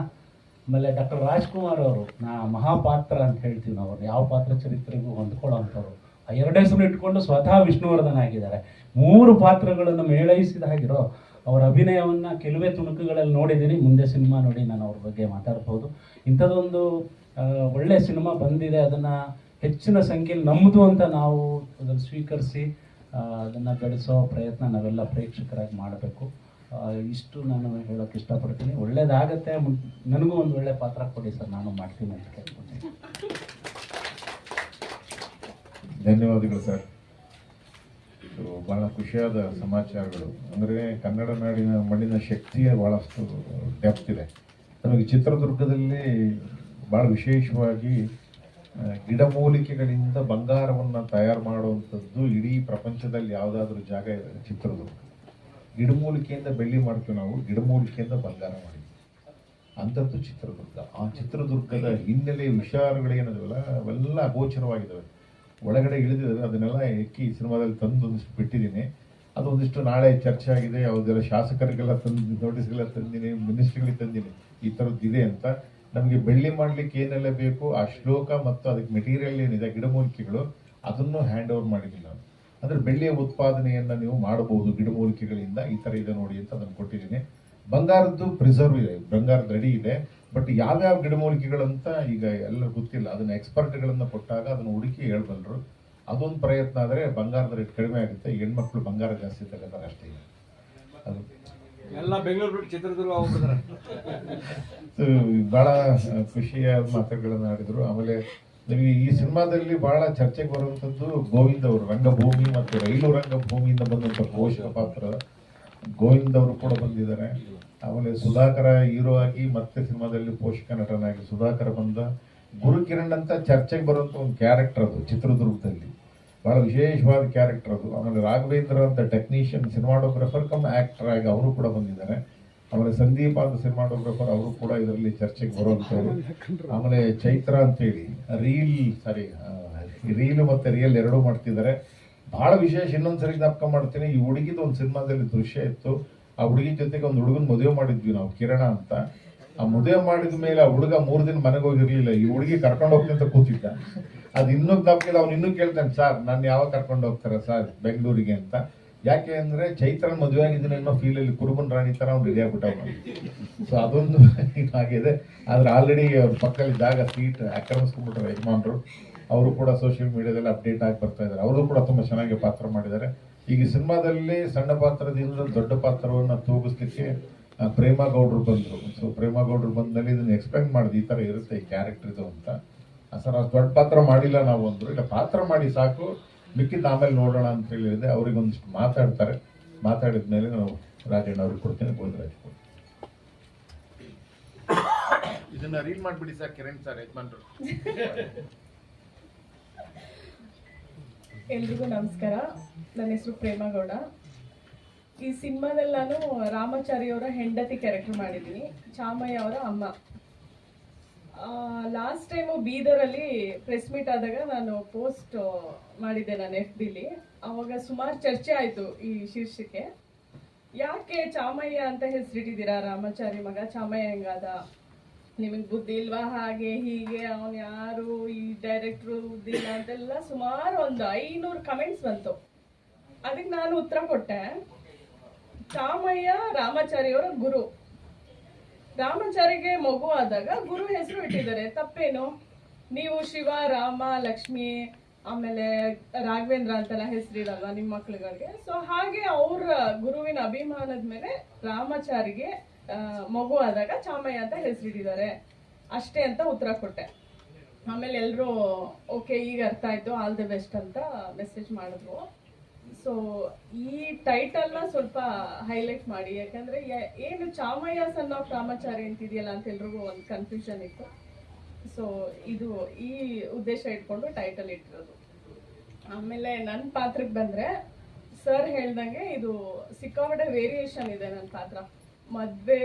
ಆಮೇಲೆ ಡಾಕ್ಟರ್ ರಾಜ್ಕುಮಾರ್ ಅವರು, ನಾ ಮಹಾಪಾತ್ರ ಅಂತ ಹೇಳ್ತೀವಿ ನಾವು ಅವ್ರು ಯಾವ ಪಾತ್ರ ಚರಿತ್ರೆಗೂ ಹೊಂದ್ಕೊಳ್ಳೋವಂಥವ್ರು ಆ ಎರಡು ಹೆಸರು ಇಟ್ಕೊಂಡು ಸ್ವತಃ ವಿಷ್ಣುವರ್ಧನ್ ಆಗಿದ್ದಾರೆ. ಮೂರು ಪಾತ್ರಗಳನ್ನು ಮೇಳೈಸಿದ ಹಾಗಿರೋ ಅವರ ಅಭಿನಯವನ್ನ ಕೆಲವೇ ತುಣುಕುಗಳಲ್ಲಿ ನೋಡಿದ್ದೀನಿ. ಮುಂದೆ ಸಿನಿಮಾ ನೋಡಿ ನಾನು ಅವ್ರ ಬಗ್ಗೆ ಮಾತಾಡ್ಬೋದು. ಇಂಥದ್ದೊಂದು ಒಳ್ಳೆಯ ಒಳ್ಳೆ ಸಿನಿಮಾ ಬಂದಿದೆ. ಅದನ್ನ ಹೆಚ್ಚಿನ ಸಂಖ್ಯೆಯಲ್ಲಿ ನಮ್ಮದು ಅಂತ ನಾವು ಅದನ್ನು ಸ್ವೀಕರಿಸಿ ಅದನ್ನು ಬೆಳೆಸೋ ಪ್ರಯತ್ನ ನಾವೆಲ್ಲ ಪ್ರೇಕ್ಷಕರಾಗಿ ಮಾಡಬೇಕು. ಇಷ್ಟು ನಾನು ಹೇಳೋಕೆ ಇಷ್ಟಪಡ್ತೀನಿ. ಒಳ್ಳೇದಾಗತ್ತೆ. ನನಗೂ ಒಂದು ಒಳ್ಳೆ ಪಾತ್ರ ಕೊಡಿ ಸರ್. ನಾನು ಮಾಡ್ತೀನಿ ಅಂತ ಕೇಳ್ಕೊತೀನಿ. ಧನ್ಯವಾದಗಳು ಸರ್. ಬಹಳ ಖುಷಿಯಾದ ಸಮಾಚಾರಗಳು. ಅಂದರೆ ಕನ್ನಡ ನಾಡಿನ ಮಣ್ಣಿನ ಶಕ್ತಿಯ ಭಾಳಷ್ಟು ಡೆಪ್ತ್ ಇದೆ. ನಮಗೆ ಚಿತ್ರದುರ್ಗದಲ್ಲಿ ಬಹಳ ವಿಶೇಷವಾಗಿ ಗಿಡಮೂಲಿಕೆಗಳಿಂದ ಬಂಗಾರವನ್ನು ತಯಾರು ಮಾಡುವಂಥದ್ದು ಇಡೀ ಪ್ರಪಂಚದಲ್ಲಿ ಯಾವುದಾದ್ರೂ ಜಾಗ ಇದೆ, ಚಿತ್ರದುರ್ಗ. ಗಿಡಮೂಲಿಕೆಯಿಂದ ಬೆಳ್ಳಿ ಮಾಡ್ತೀವಿ ನಾವು, ಗಿಡಮೂಲಿಕೆಯಿಂದ ಬಂಗಾರ ಮಾಡಿ ಅಂಥದ್ದು ಚಿತ್ರದುರ್ಗ. ಆ ಚಿತ್ರದುರ್ಗದ ಹಿನ್ನೆಲೆ ವಿಚಾರಗಳೇನದವಲ್ಲ, ಅವೆಲ್ಲ ಅಗೋಚರವಾಗಿದ್ದಾವೆ ಒಳಗಡೆ ಇಳಿದಿದ್ದಾರೆ, ಅದನ್ನೆಲ್ಲ ಎಕ್ಕಿ ಸಿನಿಮಾದಲ್ಲಿ ತಂದು ಒಂದಿಷ್ಟು ಬಿಟ್ಟಿದ್ದೀನಿ. ಅದು ಒಂದಿಷ್ಟು ನಾಳೆ ಚರ್ಚೆ ಆಗಿದೆ, ಯಾವುದೆಲ್ಲ ಶಾಸಕರಿಗೆಲ್ಲ ತಂದು, ನೋಟಿಸ್ಗೆಲ್ಲ ತಂದಿನಿ, ಮಿನಿಸ್ಟ್ರಿಗಳಿಗೆ ತಂದಿನಿ, ಈ ಥರದ್ದು ಇದೆ ಅಂತ. ನಮಗೆ ಬೆಳ್ಳಿ ಮಾಡ್ಲಿಕ್ಕೆ ಏನೆಲ್ಲ ಬೇಕು, ಆ ಶ್ಲೋಕ ಮತ್ತು ಅದಕ್ಕೆ ಮೆಟೀರಿಯಲ್ ಏನಿದೆ, ಗಿಡಮೂಲಿಕೆಗಳು, ಅದನ್ನು ಹ್ಯಾಂಡ್ ಓವರ್ ಮಾಡಿದ್ದೀನಿ ನಾನು. ಅಂದರೆ ಬೆಳ್ಳಿಯ ಉತ್ಪಾದನೆಯನ್ನು ನೀವು ಮಾಡಬಹುದು, ಗಿಡಮೂಲಿಕೆಗಳಿಂದ ಈ ಥರ ಇದೆ ನೋಡಿ ಅಂತ ಅದನ್ನು ಕೊಟ್ಟಿದ್ದೀನಿ. ಬಂಗಾರದ್ದು ಪ್ರಿಸರ್ವ್ ಇದೆ ಬಂಗಾರದ ರೆಡಿ ಇದೆ. ಬಟ್ ಯಾವ್ಯಾವ ಗಿಡಮೂಲಿಕೆಗಳಂತ ಈಗ ಎಲ್ಲ ಗೊತ್ತಿಲ್ಲ. ಅದನ್ನ ಎಕ್ಸ್ಪರ್ಟ್ಗಳನ್ನು ಕೊಟ್ಟಾಗ ಅದನ್ನ ಹುಡುಕಿ ಹೇಳ್ಬಲ್ರು. ಅದೊಂದು ಪ್ರಯತ್ನ ಆದರೆ ಬಂಗಾರದ ರೇಟ್ ಕಡಿಮೆ ಆಗುತ್ತೆ. ಹೆಣ್ಮಕ್ಳು ಬಂಗಾರ ಜಾಸ್ತಿ ತಗೋತಾರೆ ಅಷ್ಟೇ ಅದು. ಎಲ್ಲ ಬೆಂಗಳೂರು ಚಿತ್ರದುರ್ಗ ಬಹಳ ಖುಷಿಯಾದ ಮಾತುಗಳನ್ನ ಆಡಿದ್ರು. ಆಮೇಲೆ ನಿಮಗೆ ಈ ಸಿನಿಮಾದಲ್ಲಿ ಬಹಳ ಚರ್ಚೆಗೆ ಬರುವಂತದ್ದು ಗೋವಿಂದ್ ಅವರು ರಂಗಭೂಮಿ ಮತ್ತು ರೈಲು ರಂಗಭೂಮಿಯಿಂದ ಬಂದಂತ ಪೋಷಕ ಪಾತ್ರ. ಗೋವಿಂದ್ ಅವರು ಕೂಡ ಬಂದಿದ್ದಾರೆ. ಆಮೇಲೆ ಸುಧಾಕರ ಹೀರೋ ಆಗಿ ಮತ್ತೆ ಸಿನಿಮಾದಲ್ಲಿ ಪೋಷಕ ನಟನಾಗಿ ಸುಧಾಕರ ಬಂದ ಗುರುಕಿರಣ್ ಅಂತ ಚರ್ಚೆಗೆ ಬರುವಂತ ಒಂದು ಕ್ಯಾರೆಕ್ಟರ್ ಅದು, ಚಿತ್ರದುರ್ಗದಲ್ಲಿ. ಬಹಳ ವಿಶೇಷವಾದ ಕ್ಯಾರೆಕ್ಟರ್ ಅದು. ಆಮೇಲೆ ರಾಘವೇಂದ್ರ ಅಂತ ಟೆಕ್ನಿಷಿಯನ್ ಸಿನಿಮಾಟೋಗ್ರಫರ್ ಕಮ್ ಆಕ್ಟರ್ ಆಗಿ ಅವರು ಕೂಡ ಬಂದಿದ್ದಾರೆ. ಆಮೇಲೆ ಸಂದೀಪ್ ಅಂತ ಸಿನಿಮಾಟೋಗ್ರಫರ್ ಅವರು ಕೂಡ ಇದರಲ್ಲಿ ಚರ್ಚೆಗೆ ಬರುವಂಥವ್ರು ಆಮೇಲೆ ಚೈತ್ರ ಅಂತೇಳಿ ರೀಲ್ ಸಾರಿ ರೀಲ್ ಮತ್ತು ರಿಯಲ್ ಎರಡೂ ಮಾಡ್ತಿದ್ದಾರೆ. ಬಹಳ ವಿಶೇಷ ಇನ್ನೊಂದ್ಸರಿ ಜ್ಞಾಪಕ ಮಾಡ್ತೀನಿ. ಈ ಹುಡುಗಿದ ಒಂದು ಸಿನಿಮಾದಲ್ಲಿ ದೃಶ್ಯ ಇತ್ತು. ಆ ಹುಡುಗಿ ಜೊತೆಗೆ ಒಂದು ಹುಡುಗನ ಮದುವೆ ಮಾಡಿದ್ವಿ ನಾವು, ಕಿರಣ ಅಂತ. ಆ ಮದುವೆ ಮಾಡಿದ ಮೇಲೆ ಆ ಹುಡುಗ ಮೂರು ದಿನ ಮನೆಗೆ ಹೋಗಿರ್ಲಿಲ್ಲ. ಈ ಹುಡುಗಿ ಕರ್ಕೊಂಡು ಹೋಗ್ತೀನಿ ಅಂತ ಕೂತಿದ್ದ. ಅದು ಇನ್ನೂ ಜ್ಞಾಪಕ ಅವ್ನು ಇನ್ನೂ ಕೇಳ್ತಾನೆ, ಸರ್, ನಾನು ಯಾವಾಗ ಕರ್ಕೊಂಡು ಹೋಗ್ತಾರೆ ಸರ್ ಬೆಂಗಳೂರಿಗೆ ಅಂತ. ಯಾಕೆ ಅಂದ್ರೆ ಚೈತ್ರ ಮದುವೆ ಆಗಿದ್ದೀನಿ ಅನ್ನೋ ಫೀಲ್ ಅಲ್ಲಿ ಕುರುಬನ್ ರಾಣಿ ತರ ಅವ್ನು ರೆಡಿ ಅವನು. ಸೊ ಅದೊಂದು ಆಗಿದೆ ಆದ್ರೆ ಆಲ್ರೆಡಿ ಅವ್ರ ಪಕ್ಕದಲ್ಲಿ ಜಾಗ ಸೀಟ್ ಆಕ್ರಮಿಸ್ಕೊಂಡ್ಬಿಟ್ರೆ ಯಜಮಾನ್ರು. ಅವರು ಕೂಡ ಸೋಷಿಯಲ್ ಮೀಡಿಯಾದಲ್ಲಿ ಅಪ್ಡೇಟ್ ಆಗಿ ಬರ್ತಾ ಇದ್ದಾರೆ. ಅವರು ಕೂಡ ತುಂಬಾ ಚೆನ್ನಾಗಿ ಪಾತ್ರ ಮಾಡಿದ್ದಾರೆ. ಈಗ ಈ ಸಿನಿಮಾದಲ್ಲಿ ಸಣ್ಣ ಪಾತ್ರದಿಂದ ದೊಡ್ಡ ಪಾತ್ರವನ್ನು ತೂಗಿಸ್ಲಿಕ್ಕೆ ಪ್ರೇಮ ಗೌಡ್ರು ಬಂದ್ರು. ಸೊ ಪ್ರೇಮ ಗೌಡ್ರು ಬಂದಲ್ಲಿ ಇದನ್ನು ಎಕ್ಸ್ಪ್ಲೈನ್ ಮಾಡಿದ್ ಈ ತರ ಇರುತ್ತೆ ಈ ಕ್ಯಾರೆಕ್ಟರ್ ಇದು ಅಂತ. ಸರ್ ಅಷ್ಟು ದೊಡ್ಡ ಪಾತ್ರ ಮಾಡಿಲ್ಲ ನಾವು ಅಂದ್ರು. ಇಲ್ಲ ಪಾತ್ರ ಮಾಡಿ ಸಾಕು. ಮಿಕ್ಕಿದ್ದು ಆಮೇಲೆ ನೋಡೋಣ ಅಂತ ಹೇಳಿದೆ. ಅವ್ರಿಗೆ ಒಂದಿಷ್ಟು ಮಾತಾಡ್ತಾರೆ. ಮಾತಾಡಿದ ಮೇಲೆ ನಾವು ರಾಜಣ್ಣ ಅವ್ರಿಗೆ ಕೊಡ್ತೇನೆ ಗೋವಿಂದರಾಜ್ ಕೊಡ್ತೀನಿ. ಇದನ್ನ ರೀಡ್ ಮಾಡ್ಬಿಡಿ ಸರ್ ಕಿರಣ್ ಸರ್ ಯಜಮಾನ್ರು. ಎಲ್ರಿಗೂ ನಮಸ್ಕಾರ. ನನ್ನ ಹೆಸರು ಪ್ರೇಮಗೌಡ ಈ ಸಿನಿಮಾದಲ್ಲಿ ನಾನು ರಾಮಾಚಾರಿ ಅವರ ಹೆಂಡತಿ ಕ್ಯಾರೆಕ್ಟರ್ ಮಾಡಿದ್ದೀನಿ. ಚಾಮಯ್ಯ ಅವರ ಅಮ್ಮ. ಲಾಸ್ಟ್ ಟೈಮು ಬೀದರಲ್ಲಿ ಪ್ರೆಸ್ ಮೀಟ್ ಆದಾಗ ನಾನು ಪೋಸ್ಟ್ ಮಾಡಿದ್ದೆ ನಾನು ಎಫ್ ಬಿಲಿ ಅವಾಗ ಸುಮಾರು ಚರ್ಚೆ ಆಯಿತು ಈ ಶೀರ್ಷಿಕೆ. ಯಾಕೆ ಚಾಮಯ್ಯ ಅಂತ ಹೆಸರಿಟ್ಟಿದ್ದೀರಾ ರಾಮಾಚಾರಿ ಮಗ? ಚಾಮಯ್ಯ ಹೆಂಗಾದ? ನಿಮಗೆ ಬುದ್ಧಿ ಇಲ್ವಾ? ಹಾಗೆ ಹೀಗೆ ಅವನು ಯಾರು, ಈ ಡೈರೆಕ್ಟ್ರು ಬುದ್ಧಿ ಇಲ್ಲ ಅಂತೆಲ್ಲ ಸುಮಾರು ಒಂದು ಐನೂರು ಕಮೆಂಟ್ಸ್ ಬಂತು. ಅದಕ್ಕೆ ನಾನು ಉತ್ತರ ಕೊಟ್ಟೆ. ಚಾಮಯ್ಯ ರಾಮಾಚಾರಿಯವರ ಗುರು. ರಾಮಾಚಾರಿಗೆ ಮಗು ಆದಾಗ ಗುರು ಹೆಸರು ಇಟ್ಟಿದ್ದಾರೆ. ತಪ್ಪೇನು? ನೀವು ಶಿವ, ರಾಮ, ಲಕ್ಷ್ಮಿ, ಆಮೇಲೆ ರಾಘವೇಂದ್ರ ಅಂತೆಲ್ಲ ಹೆಸರಿಡಲ್ವಾ ನಿಮ್ಮ ಮಕ್ಳುಗಳಿಗೆ? ಸೊ ಹಾಗೆ ಅವ್ರ ಗುರುವಿನ ಅಭಿಮಾನದ ಮೇಲೆ ರಾಮಾಚಾರಿಗೆ ಮಗು ಆದಾಗ ಚಾಮಯ್ಯ ಅಂತ ಹೆಸರಿಟ್ಟಿದ್ದಾರೆ. ಅಷ್ಟೇ ಅಂತ ಉತ್ತರ ಕೊಟ್ಟೆ. ಆಮೇಲೆ ಎಲ್ಲರೂ ಓಕೆ, ಈಗ ಅರ್ಥ ಆಯ್ತು. ಆಲ್ ದಿ ಬೆಸ್ಟ್ ಅಂತ ಮೆಸೇಜ್ ಮಾಡಿದ್ರು. ಸೊ ಈ ಟೈಟಲ್ನ ಸ್ವಲ್ಪ ಹೈಲೈಟ್ ಮಾಡಿ. ಯಾಕಂದ್ರೆ ಏನು ಚಾಮಯ್ಯ ಸನ್ ಆಫ್ ರಾಮಾಚಾರಿ ಅಂತಿದೆಯಲ್ಲ ಅಂತ ಎಲ್ರಿಗೂ ಒಂದು ಕನ್ಫ್ಯೂಷನ್ ಇತ್ತು. ಸೊ ಇದು ಈ ಉದ್ದೇಶ ಇಟ್ಕೊಂಡು ಟೈಟಲ್ ಇಟ್ಟಿರೋದು. ಆಮೇಲೆ ನನ್ನ ಪಾತ್ರಕ್ಕೆ ಬಂದ್ರೆ ಸರ್ ಹೇಳ್ದಂಗೆ ಇದು ಸಿಕ್ಕಾಪಟ್ಟೆ ವೇರಿಯೇಷನ್ ಇದೆ ನನ್ನ ಪಾತ್ರ. ಮದ್ವೆ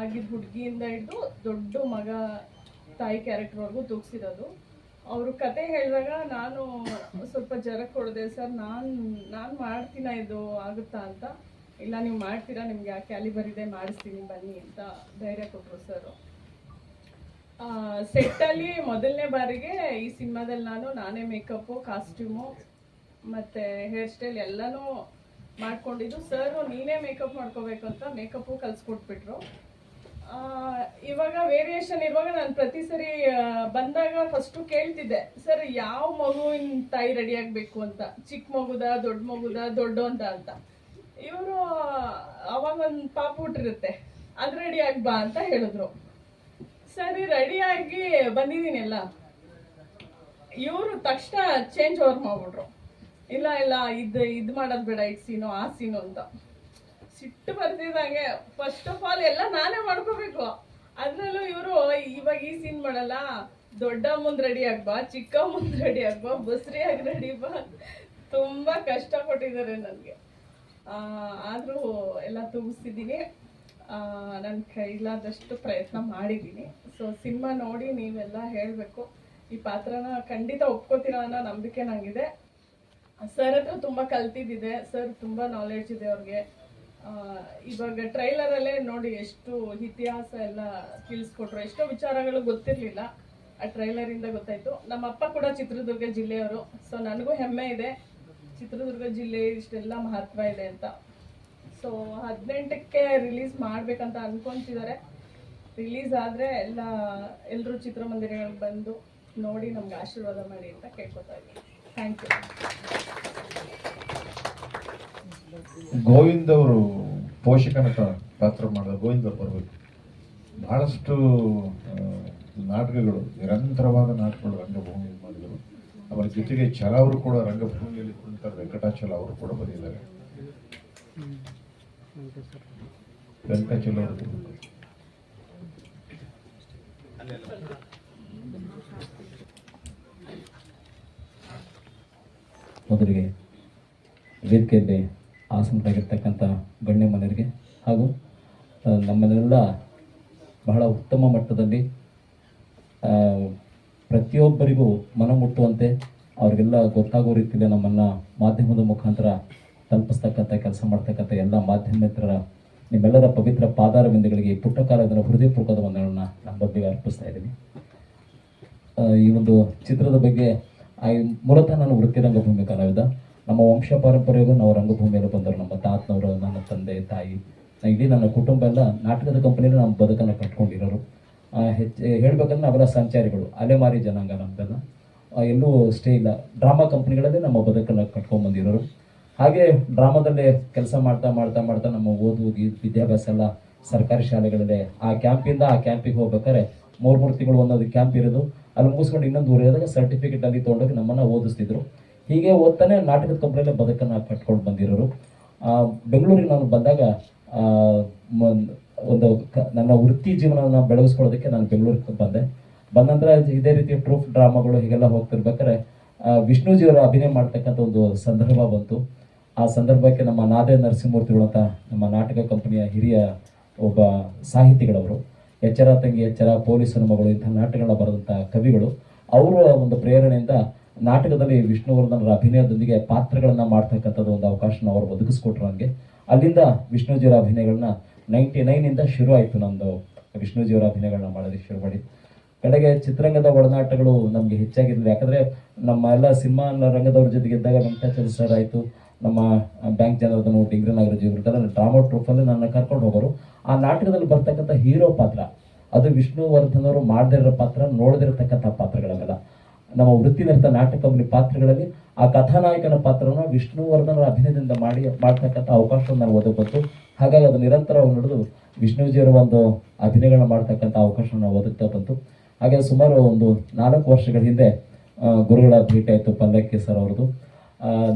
ಆಗಿದ್ದ ಹುಡುಗಿಯಿಂದ ಹಿಡಿದು ದೊಡ್ಡ ಮಗ ತಾಯಿ ಕ್ಯಾರೆಕ್ಟರ್ವರೆಗೂ ತೂಗಿಸಿರೋದು ಅವರು ಕತೆ ಹೇಳಿದಾಗ ನಾನು ಸ್ವಲ್ಪ ಜರ ಕೊಡದೆ ಸರ್, ನಾನು ನಾನು ಮಾಡ್ತೀನ ಇದು? ಆಗುತ್ತಾ ಅಂತ? ಇಲ್ಲ, ನೀವು ಮಾಡ್ತೀರಾ? ನಿಮ್ಗೆ ಆ ಕ್ಯಾಲಿಬರ್ ಇದೆ, ಮಾಡಿಸ್ತೀನಿ, ಬನ್ನಿ, ಅಂತ ಧೈರ್ಯ ಕೊಟ್ಟರು ಸರ್. ಸೆಟ್ಟಲ್ಲಿ ಮೊದಲನೇ ಬಾರಿಗೆ ಈ ಸಿನಿಮಾದಲ್ಲಿ ನಾನು, ನಾನೇ ಮೇಕಪ್ಪು ಕಾಸ್ಟ್ಯೂಮು ಮತ್ತು ಹೇರ್ ಸ್ಟೈಲ್ ಎಲ್ಲನೂ ಮಾಡ್ಕೊಂಡಿದ್ದು. ಸರ್ ನೀನೇ ಮೇಕಪ್ ಮಾಡ್ಕೋಬೇಕು ಅಂತ ಮೇಕಪ್ಪು ಕಲ್ಸ್ಕೊಟ್ಬಿಟ್ರು. ಇವಾಗ ವೇರಿಯೇಷನ್ ಇರುವಾಗ ನಾನು ಪ್ರತಿ ಸರಿ ಬಂದಾಗ ಫಸ್ಟು ಕೇಳ್ತಿದ್ದೆ ಸರ್ ಯಾವ ಮಗುವಿನ ತಾಯಿ ರೆಡಿ ಆಗಬೇಕು ಅಂತ? ಚಿಕ್ಕ ಮಗುದ, ದೊಡ್ಡ ಮಗುದ, ದೊಡ್ಡ ಅಂತ? ಅಂತ. ಇವರು, ಅವಾಗ ಒಂದು ಪಾಪ ಹುಟ್ಟಿರುತ್ತೆ. ಅದು ರೆಡಿ ಬಾ ಅಂತ ಹೇಳಿದ್ರು. ಸರಿ ರೆಡಿಯಾಗಿ ಬಂದಿದ್ದೀನಿ ಎಲ್ಲ ಇವರು ತಕ್ಷಣ ಚೇಂಜ್ ಓವರ್ ಮಾಡ್ಬಿಟ್ರು. ಇಲ್ಲ ಇಲ್ಲ, ಇದು ಇದು ಮಾಡೋದು ಬೇಡ, ಇದು ಸೀನು, ಆ ಸೀನು ಅಂತ. ಸಿಟ್ಟು ಬರ್ತಿದಂಗೆ ಫಸ್ಟ್ ಆಫ್ ಆಲ್ ಎಲ್ಲ ನಾನೇ ಮಾಡ್ಕೋಬೇಕು. ಅದ್ರಲ್ಲೂ ಇವರು, ಇವಾಗ ಈ ಸೀನ್ ಮಾಡಲ್ಲ ದೊಡ್ಡ ಮುಂದ್ ರೆಡಿ ಆಗ್ಬಾ ಚಿಕ್ಕ ಮುಂದ್ ರೆಡಿ ಆಗ್ಬಾ ಬಸ್ರಿ ಆಗಿ ರೆಡಿ ಬಾ. ತುಂಬಾ ಕಷ್ಟ ಕೊಟ್ಟಿದ್ದಾರೆ ನನಗೆ ಆದರೂ ಎಲ್ಲ ತೂಗಿಸ್ತಿದ್ದೀನಿ ನನ್ನ ಕೈಲಾದಷ್ಟು ಪ್ರಯತ್ನ ಮಾಡಿದ್ದೀನಿ ಸೊ ಸಿನಿಮಾ ನೋಡಿ ನೀವೆಲ್ಲ ಹೇಳಬೇಕು. ಈ ಪಾತ್ರನ ಖಂಡಿತ ಒಪ್ಕೋತೀರಾ ಅನ್ನೋ ನಂಬಿಕೆ ನನಗಿದೆ ಸರ್ ಹತ್ರ ತುಂಬ ಕಲ್ತಿದ್ದಿದೆ. ಸರ್ ತುಂಬ ನಾಲೆಡ್ಜ್ ಇದೆ ಅವ್ರಿಗೆ. ಇವಾಗ ಟ್ರೈಲರ್ ಅಲ್ಲೇ ನೋಡಿ ಎಷ್ಟು ಇತಿಹಾಸ ಎಲ್ಲ ತಿಳಿಸ್ಕೊಟ್ರು. ಎಷ್ಟೋ ವಿಚಾರಗಳು ಗೊತ್ತಿರಲಿಲ್ಲ. ಆ ಟ್ರೈಲರ್ ಇಂದ ಗೊತ್ತಾಯ್ತು. ನಮ್ಮ ಅಪ್ಪ ಕೂಡ ಚಿತ್ರದುರ್ಗ ಜಿಲ್ಲೆಯವರು. ಸೊ ನನಗೂ ಹೆಮ್ಮೆ ಇದೆ. ಚಿತ್ರದುರ್ಗ ಜಿಲ್ಲೆ ಇಷ್ಟೆಲ್ಲ ಮಹತ್ವ ಇದೆ ಅಂತ. ಸೊ ಹದಿನೆಂಟಕ್ಕೆ ರಿಲೀಸ್ ಮಾಡ್ಬೇಕಂತ ಅನ್ಕೊಂತಿದ್ದಾರೆ ರಿಲೀಸ್ ಆದರೆ ಎಲ್ಲ ಎಲ್ಲರೂ ಚಿತ್ರಮಂದಿರಗಳಿಗೆ ಬಂದು ನೋಡಿ ನಮ್ಗೆ ಆಶೀರ್ವಾದ ಮಾಡಿ ಅಂತ ಕೇಳ್ಕೊತಾ ಇದ್ದೀನಿ. ಥ್ಯಾಂಕ್ ಯು ಗೋವಿಂದ್ ಅವರು ಪೋಷಕನ ಪಾತ್ರ ಮಾಡಿದ ಗೋವಿಂದ ಬರಬೇಕು ಬಹಳಷ್ಟು ನಾಟಕಗಳು, ನಿರಂತರವಾದ ನಾಟಕಗಳು ರಂಗಭೂಮಿಯಲ್ಲಿ ಮಾಡಿದರು. ಅವರ ಜೊತೆಗೆ ಛಲ ಅವರು ಕೂಡ ರಂಗಭೂಮಿಯಲ್ಲಿ ಕುಳಿತಾರೆ ವೆಂಕಟಾಚಲ ಅವರು ಕೂಡ ಬರೆದಿದ್ದಾರೆ. ವೆಂಕಟಾಚಲ ಅವರು ಬರೀತಾರೆ. ಮೊದಲಿಗೆ ವೇದಿಕೆಯಲ್ಲಿ ಗಣ್ಯ ಮನೆಯರಿಗೆ ಹಾಗೂ ನಮ್ಮನ್ನೆಲ್ಲ ಬಹಳ ಉತ್ತಮ ಮಟ್ಟದಲ್ಲಿ ಪ್ರತಿಯೊಬ್ಬರಿಗೂ ಮನ ಮುಟ್ಟುವಂತೆ ಅವರಿಗೆಲ್ಲ ಗೊತ್ತಾಗೋ ರೀತಿಯಲ್ಲಿ ನಮ್ಮನ್ನು ಮಾಧ್ಯಮದ ಮುಖಾಂತರ ತಲುಪಿಸ್ತಕ್ಕಂಥ ಕೆಲಸ ಮಾಡ್ತಕ್ಕಂಥ ಎಲ್ಲ ಮಾಧ್ಯಮೇತರ ನಿಮ್ಮೆಲ್ಲರ ಪವಿತ್ರ ಪಾದಾರ ಬಿಂದುಗಳಿಗೆ ಪುಟ್ಟ ಕಾಲದ ಹೃದಯಪೂರ್ವಕದ ವಂದನೆಗಳನ್ನ ನಮ್ಮ ಬಗ್ಗೆ ಅರ್ಪಿಸ್ತಾ ಇದ್ದೀನಿ. ಈ ಒಂದು ಚಿತ್ರದ ಬಗ್ಗೆ ಆ, ಮೂಲತಃ ನಾನು ವೃತ್ತಿ ರಂಗಭೂಮಿ ಕಲಾವಿದ ನಮ್ಮ ವಂಶ ಪಾರಂಪರ್ಯಗೂ ನಾವು ರಂಗಭೂಮಿಯಲ್ಲಿ ಬಂದರು. ನಮ್ಮ ತಾತನವರು ನನ್ನ ತಂದೆ ತಾಯಿ ಇಡೀ ನನ್ನ ಕುಟುಂಬ ಎಲ್ಲ ನಾಟಕದ ಕಂಪನಿಯಲ್ಲಿ ನಮ್ಮ ಬದುಕನ್ನು ಕಟ್ಕೊಂಡಿರೋರು. ಹೆಚ್ಚು ಹೇಳ್ಬೇಕಂದ್ರೆ ಅವರ ಸಂಚಾರಿಗಳು ಅಲೆಮಾರಿ ಜನಾಂಗ ನಮ್ದೆಲ್ಲ. ಎಲ್ಲೂ ಸ್ಟೇ ಇಲ್ಲ. ಡ್ರಾಮಾ ಕಂಪನಿಗಳಲ್ಲಿ ನಮ್ಮ ಬದುಕನ್ನು ಕಟ್ಕೊಂಡ್ಬಂದಿರೋರು ಹಾಗೆ ಡ್ರಾಮಾದಲ್ಲಿ ಕೆಲಸ ಮಾಡ್ತಾ ಮಾಡ್ತಾ ಮಾಡ್ತಾ ನಮ್ಮ ಓದು ವಿದ್ಯಾಭ್ಯಾಸ ಎಲ್ಲ ಸರ್ಕಾರಿ ಶಾಲೆಗಳಲ್ಲಿ ಆ ಕ್ಯಾಂಪಿಂದ ಆ ಕ್ಯಾಂಪಿಗೆ ಹೋಗ್ಬೇಕಾದ್ರೆ ಮೂರು ಮೂರು ತಿಂಗಳು ಒಂದೊಂದು ಕ್ಯಾಂಪ್ ಇರೋದು. ಅಲ್ಲಿ ಮುಗಿಸ್ಕೊಂಡು ಇನ್ನೊಂದು ಊರಿಗೆ ಹೋದಾಗ ಸರ್ಟಿಫಿಕೇಟ್ ಅಲ್ಲಿ ತೊಗೊಂಡೋಗಿ ನಮ್ಮನ್ನು ಓದಿಸ್ತಿದ್ರು. ಹೀಗೆ ಓದ್ತಾನೆ ನಾಟಕದ ಕಂಪನಿಯಲ್ಲೇ ಬದುಕನ್ನು ಕಟ್ಕೊಂಡು ಬಂದಿರೋರು. ಬೆಂಗಳೂರಿಗೆ ನಾನು ಬಂದಾಗ ಒಂದು ನನ್ನ ವೃತ್ತಿ ಜೀವನವನ್ನು ಬೆಳಗಿಸ್ಕೊಳ್ಳೋದಕ್ಕೆ ನಾನು ಬೆಂಗಳೂರಿಗೆ ಬಂದೆ. ಬಂದ ನಂತರ ಇದೇ ರೀತಿ ಟ್ರೂಫ್ ಡ್ರಾಮಾಗಳು ಹೀಗೆಲ್ಲ ಹೋಗ್ತಿರ್ಬೇಕಾದ್ರೆ ವಿಷ್ಣುಜಿಯವರ ಅಭಿನಯ ಮಾಡ್ತಕ್ಕಂಥ ಒಂದು ಸಂದರ್ಭ ಬಂತು. ಆ ಸಂದರ್ಭಕ್ಕೆ ನಮ್ಮ ನಾದೇ ನರಸಿಂಹಮೂರ್ತಿಗಳು ಅಂತ ನಮ್ಮ ನಾಟಕ ಕಂಪನಿಯ ಹಿರಿಯ ಒಬ್ಬ ಸಾಹಿತಿಗಳವರು. ಎಚ್ಚರ ತಂಗಿ, ಎಚ್ಚರ ಪೊಲೀಸ್ ಮಗಳು, ಇಂತಹ ನಾಟಕಗಳನ್ನ ಬರೆದಂತಹ ಕವಿಗಳು, ಅವರ ಒಂದು ಪ್ರೇರಣೆಯಿಂದ ನಾಟಕದಲ್ಲಿ ವಿಷ್ಣುವರ್ಧನರ ಅಭಿನಯದೊಂದಿಗೆ ಪಾತ್ರಗಳನ್ನು ಮಾಡ್ತಕ್ಕಂಥದ್ದು ಒಂದು ಅವಕಾಶನ ಅವರು ಒದಗಿಸ್ಕೊಟ್ರು ನನಗೆ ಅಲ್ಲಿಂದ ವಿಷ್ಣುಜಿಯವರ ಅಭಿನಯಗಳನ್ನ ನೈಂಟಿ ನೈನಿಂದ ಶುರು ಆಯಿತು ನಂದು ವಿಷ್ಣುಜಿಯವರ ಅಭಿನಯಗಳನ್ನ ಮಾಡೋದಕ್ಕೆ ಶುರು ಮಾಡಿ. ಕಡೆಗೆ ಚಿತ್ರರಂಗದ ಒಡನಾಟಗಳು ನಮಗೆ ಹೆಚ್ಚಾಗಿರಲಿಲ್ಲ ಯಾಕಂದ್ರೆ ನಮ್ಮ ಎಲ್ಲ ಸಿನಿಮಾ ರಂಗದವ್ರ ಜೊತೆಗೆ ಇದ್ದಾಗ ವೆಂಕಟಾಚಾರ್ಯ ಸರ್ ಆಯಿತು ನಮ್ಮ ಬ್ಯಾಂಕ್ ಜನಾರ್ದನ್ ಡಿಗ್ರಿ ನಾಗರಾಜ್ ಇರ್ತಾರೆ. ಡ್ರಾಮಾ ಟ್ರೂಫಲ್ಲಿ ನನ್ನ ಕರ್ಕೊಂಡು ಹೋಗೋರು. ಆ ನಾಟಕದಲ್ಲಿ ಬರ್ತಕ್ಕಂಥ ಹೀರೋ ಪಾತ್ರ, ಅದು ವಿಷ್ಣುವರ್ಧನ್ ಅವರು ಮಾಡದಿರೋ ಪಾತ್ರ, ನೋಡದಿರತಕ್ಕಂಥ ಪಾತ್ರಗಳಲ್ಲ ನಮ್ಮ ವೃತ್ತಿನಿರತ ನಾಟಕ ಪಾತ್ರಗಳಲ್ಲಿ ಆ ಕಥಾನಾಯಕನ ಪಾತ್ರನ ವಿಷ್ಣುವರ್ಧನರ ಅಭಿನಯದಿಂದ ಮಾಡಿ, ಮಾಡ್ತಕ್ಕಂಥ ಅವಕಾಶವನ್ನು ನಾನು ಒದಗಬೇಕು. ಹಾಗಾಗಿ ಅದು ನಿರಂತರವಾಗಿ ನಡೆದು ವಿಷ್ಣುಜಿಯವರ ಒಂದು ಅಭಿನಯಗಳನ್ನ ಮಾಡ್ತಕ್ಕಂಥ ಅವಕಾಶವನ್ನು ಒದಗ್ತಾ ಬಂತು. ಹಾಗೆ ಸುಮಾರು ಒಂದು ನಾಲ್ಕು ವರ್ಷಗಳ ಹಿಂದೆ ಗುರುಗಳ ಭೇಟಿ ಆಯಿತು ಪಲ್ಲಕ್ಕಿ ಸರ್ ಅವ್ರದ್ದು.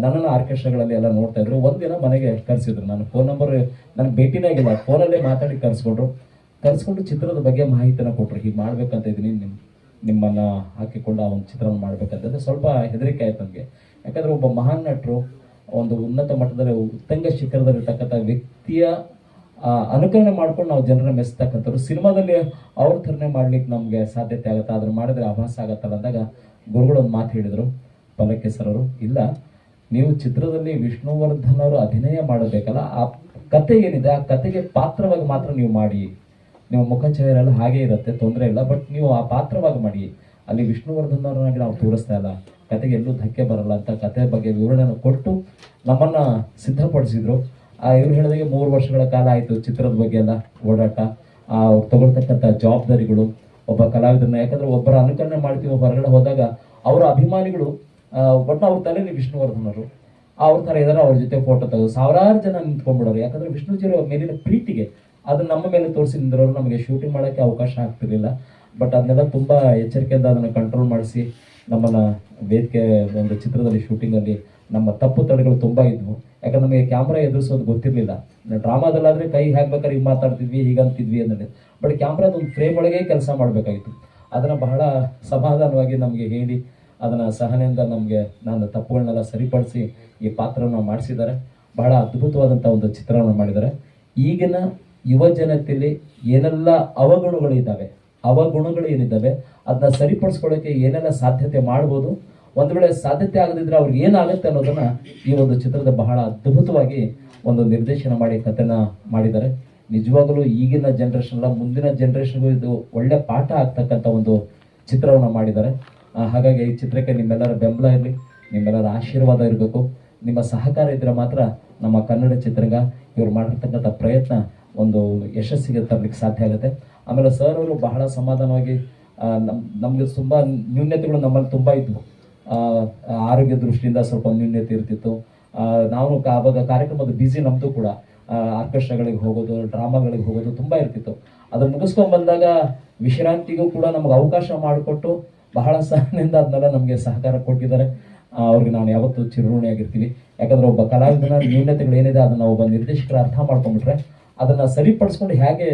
ನನ್ನನ್ನು ಆರ್ಕೆಸ್ಟ್ರಾಗಳಲ್ಲಿ ಎಲ್ಲ ನೋಡ್ತಾ ಇದ್ರು. ಒಂದಿನ ಮನೆಗೆ ಕರೆಸಿದ್ರು ನಾನು ಫೋನ್ ನಂಬರ್ ನನಗೆ ಭೇಟಿನೇ ಆಗಿಲ್ಲ. ಫೋನಲ್ಲೇ ಮಾತಾಡಿ ಕರೆಸ್ಕೊಂಡ್ರು. ಕರೆಸ್ಕೊಂಡು ಚಿತ್ರದ ಬಗ್ಗೆ ಮಾಹಿತಿನ ಕೊಟ್ಟರು ಹೀಗೆ ಮಾಡ್ಬೇಕಂತ ಇದ್ದೀನಿ. ನಿಮ್ಮ ನಿಮ್ಮನ್ನ ಹಾಕಿಕೊಂಡು ಆ ಒಂದು ಚಿತ್ರವನ್ನು ಮಾಡ್ಬೇಕಂತಂದ್ರೆ ಸ್ವಲ್ಪ ಹೆದರಿಕೆ ಆಯ್ತು ನನಗೆ. ಯಾಕಂದ್ರೆ ಒಬ್ಬ ಮಹಾನ್ ನಟರು, ಒಂದು ಉನ್ನತ ಮಟ್ಟದಲ್ಲಿ ಉತ್ತಂಗ ಶಿಖರದಲ್ಲಿರ್ತಕ್ಕಂಥ ವ್ಯಕ್ತಿಯ ಅನುಕರಣೆ ಮಾಡ್ಕೊಂಡು ನಾವು ಜನರನ್ನ ಮೆಚ್ಚತಕ್ಕಂಥವ್ರು ಸಿನಿಮಾದಲ್ಲಿ ಅವ್ರ ಥರನೇ ಮಾಡ್ಲಿಕ್ಕೆ ನಮಗೆ ಸಾಧ್ಯತೆ ಆಗುತ್ತೆ. ಆದ್ರೆ ಮಾಡಿದ್ರೆ ಆಭಾಸ ಆಗತ್ತಲ್ಲ ಅಂದಾಗ ಗುರುಗಳು ಒಂದು ಮಾತು ಹೇಳಿದರು. ಪಲ್ಲಕ್ಕಿ ಸರ್ ಅವರು ಇಲ್ಲ ನೀವು ಚಿತ್ರದಲ್ಲಿ ವಿಷ್ಣುವರ್ಧನ್ ಅವರು ಅಭಿನಯ ಮಾಡಬೇಕಲ್ಲ, ಆ ಕತೆ ಏನಿದೆ, ಆ ಕತೆಗೆ ಪಾತ್ರವಾಗಿ ಮಾತ್ರ ನೀವು ಮಾಡಿ. ನೀವು ಮುಖಚಹರೆ ಎಲ್ಲ ಹಾಗೆ ಇರುತ್ತೆ, ತೊಂದರೆ ಇಲ್ಲ, ಬಟ್ ನೀವು ಆ ಪಾತ್ರವಾಗಿ ಮಾಡಿ. ಅಲ್ಲಿ ವಿಷ್ಣುವರ್ಧನ್ ಅವರನ್ನಾಗಿ ನಾವು ತೋರಿಸ್ತಾ ಇಲ್ಲ. ಕತೆಗೆ ಎಲ್ಲೂ ಧಕ್ಕೆ ಬರಲ್ಲ ಅಂತ ಕತೆ ಬಗ್ಗೆ ವಿವರಣೆಯನ್ನು ಕೊಟ್ಟು ನಮ್ಮನ್ನ ಸಿದ್ಧಪಡಿಸಿದ್ರು. ಆ ಇವ್ರು ಹೇಳಿದಾಗೆ ಮೂರು ವರ್ಷಗಳ ಕಾಲ ಆಯಿತು ಚಿತ್ರದ ಬಗ್ಗೆ ಎಲ್ಲ ಓಡಾಟ. ಆ ಅವ್ರು ತಗೊಳ್ತಕ್ಕಂಥ ಜವಾಬ್ದಾರಿಗಳು, ಒಬ್ಬ ಕಲಾವಿದರನ್ನ, ಯಾಕಂದ್ರೆ ಒಬ್ಬರ ಅನುಕರಣೆ ಮಾಡ್ತೀವಿ ಹೊರಗಡೆ ಹೋದಾಗ ಅವರ ಅಭಿಮಾನಿಗಳು ಒಟ್ಟು ಅವ್ರ ತಲೆಯಲ್ಲಿ ವಿಷ್ಣುವರ್ಧನರು. ಅವ್ರ ಥರ ಇದಾರೆ, ಅವ್ರ ಜೊತೆ ಫೋಟೋ ತೆಗೆದು ಸಾವಿರಾರು ಜನ ನಿಂತ್ಕೊಂಡ್ಬಿಡೋರು. ಯಾಕಂದ್ರೆ ವಿಷ್ಣುಜಿರ ಮೇಲಿನ ಪ್ರೀತಿಗೆ ಅದು ನಮ್ಮ ಮೇಲೆ ತೋರಿಸಿ ನಿಂದಿರೋರು ನಮಗೆ ಶೂಟಿಂಗ್ ಮಾಡೋಕ್ಕೆ ಅವಕಾಶ ಆಗ್ತಿರ್ಲಿಲ್ಲ. ಬಟ್ ಅದನ್ನೆಲ್ಲ ತುಂಬ ಎಚ್ಚರಿಕೆಯಿಂದ ಅದನ್ನು ಕಂಟ್ರೋಲ್ ಮಾಡಿಸಿ ನಮ್ಮನ್ನ ವೇದಿಕೆ ಒಂದು ಚಿತ್ರದಲ್ಲಿ ಶೂಟಿಂಗಲ್ಲಿ ನಮ್ಮ ತಪ್ಪು ತಡೆಗಳು ತುಂಬ ಇದ್ವು. ಯಾಕಂದ್ರೆ ನಮಗೆ ಕ್ಯಾಮ್ರಾ ಎದುರಿಸೋದು ಗೊತ್ತಿರಲಿಲ್ಲ. ಡ್ರಾಮಾದಲ್ಲಾದ್ರೆ ಕೈ ಹಾಕ್ಬೇಕಾದ್ರೆ ಈಗ ಮಾತಾಡ್ತಿದ್ವಿ ಹೀಗಂತಿದ್ವಿ ಅನ್ನೋದು. ಬಟ್ ಕ್ಯಾಮ್ರಾದ ಒಂದು ಫ್ರೇಮ್ ಒಳಗೆ ಕೆಲಸ ಮಾಡಬೇಕಾಗಿತ್ತು. ಅದನ್ನು ಬಹಳ ಸಮಾಧಾನವಾಗಿ ನಮಗೆ ಹೇಳಿ ಅದನ್ನು ಸಹನೆಯಿಂದ ನಮಗೆ ನಾನು ತಪ್ಪುಗಳನ್ನೆಲ್ಲ ಸರಿಪಡಿಸಿ ಈ ಪಾತ್ರವನ್ನು ಮಾಡಿಸಿದ್ದಾರೆ. ಬಹಳ ಅದ್ಭುತವಾದಂಥ ಒಂದು ಚಿತ್ರವನ್ನು ಮಾಡಿದ್ದಾರೆ. ಈಗಿನ ಯುವ ಜನತೆಯಲ್ಲಿ ಏನೆಲ್ಲ ಅವಗುಣಗಳಿದ್ದಾವೆ ಅವಗುಣಗಳು ಏನಿದ್ದಾವೆ ಅದನ್ನ ಸರಿಪಡಿಸ್ಕೊಳ್ಳೋಕೆ ಏನೆಲ್ಲ ಸಾಧ್ಯತೆ ಮಾಡ್ಬೋದು, ಒಂದು ವೇಳೆ ಸಾಧ್ಯತೆ ಆಗದಿದ್ರೆ ಅವ್ರಿಗೆ ಏನಾಗುತ್ತೆ ಅನ್ನೋದನ್ನ ಈ ಒಂದು ಚಿತ್ರದ ಬಹಳ ಅದ್ಭುತವಾಗಿ ಒಂದು ನಿರ್ದೇಶನ ಮಾಡಿ, ಕಥೆನ ಮಾಡಿದ್ದಾರೆ. ನಿಜವಾಗಲೂ ಈಗಿನ ಜನ್ರೇಷನ್ ಮುಂದಿನ ಜನ್ರೇಷನ್ಗೂ ಇದು ಒಳ್ಳೆ ಪಾಠ ಆಗ್ತಕ್ಕಂಥ ಒಂದು ಚಿತ್ರವನ್ನು ಮಾಡಿದ್ದಾರೆ. ಹಾಗಾಗಿ ಈ ಚಿತ್ರಕ್ಕೆ ನಿಮ್ಮೆಲ್ಲರ ಬೆಂಬಲ ಇರಲಿ, ನಿಮ್ಮೆಲ್ಲರ ಆಶೀರ್ವಾದ ಇರಬೇಕು. ನಿಮ್ಮ ಸಹಕಾರ ಇದ್ರೆ ಮಾತ್ರ ನಮ್ಮ ಕನ್ನಡ ಚಿತ್ರರಂಗ ಇವ್ರು ಮಾಡಿರ್ತಕ್ಕಂಥ ಪ್ರಯತ್ನ ಒಂದು ಯಶಸ್ಸಿಗೆ ತರಲಿಕ್ಕೆ ಸಾಧ್ಯ ಆಗುತ್ತೆ. ಆಮೇಲೆ ಸರ್ ಅವರು ಬಹಳ ಸಮಾಧಾನವಾಗಿ ನಮಗೆ ನಮ್, ನಮ್ಗೆ ತುಂಬ ನ್ಯೂನ್ಯತೆಗಳು ನಮ್ಮಲ್ಲಿ ತುಂಬ ಇದ್ವು. ಆರೋಗ್ಯ ದೃಷ್ಟಿಯಿಂದ ಸ್ವಲ್ಪ ನ್ಯೂನ್ಯತೆ ಇರ್ತಿತ್ತು. ನಾವು ಆವಾಗ ಕಾರ್ಯಕ್ರಮದ ಬ್ಯುಸಿ ನಮ್ಮದು ಕೂಡ. ಆರ್ಕೆಸ್ಟ್ರಾಗಳಿಗೆ ಹೋಗೋದು, ಡ್ರಾಮಾಗಳಿಗೆ ಹೋಗೋದು ತುಂಬ ಇರ್ತಿತ್ತು. ಅದನ್ನು ಮುಗಿಸ್ಕೊಂಡು ಬಂದಾಗ ವಿಶ್ರಾಂತಿಗೂ ಕೂಡ ನಮ್ಗೆ ಅವಕಾಶ ಮಾಡಿಕೊಟ್ಟು ಬಹಳ ಸಹನೆಯಿಂದ ಅದನ್ನೆಲ್ಲ ನಮಗೆ ಸಹಕಾರ ಕೊಟ್ಟಿದ್ದಾರೆ. ಅವ್ರಿಗೆ ನಾನು ಯಾವತ್ತೂ ಚಿರಋಣಿಯಾಗಿರ್ತೀವಿ. ಯಾಕಂದ್ರೆ ಒಬ್ಬ ಕಲಾವಿದನ ನ್ಯೂನತೆಗಳು ಏನಿದೆ, ಅದನ್ನ ಒಬ್ಬ ನಿರ್ದೇಶಕರ ಅರ್ಥ ಮಾಡ್ಕೊಂಡ್ಬಿಟ್ರೆ ಅದನ್ನ ಸರಿಪಡಿಸ್ಕೊಂಡು ಹೇಗೆ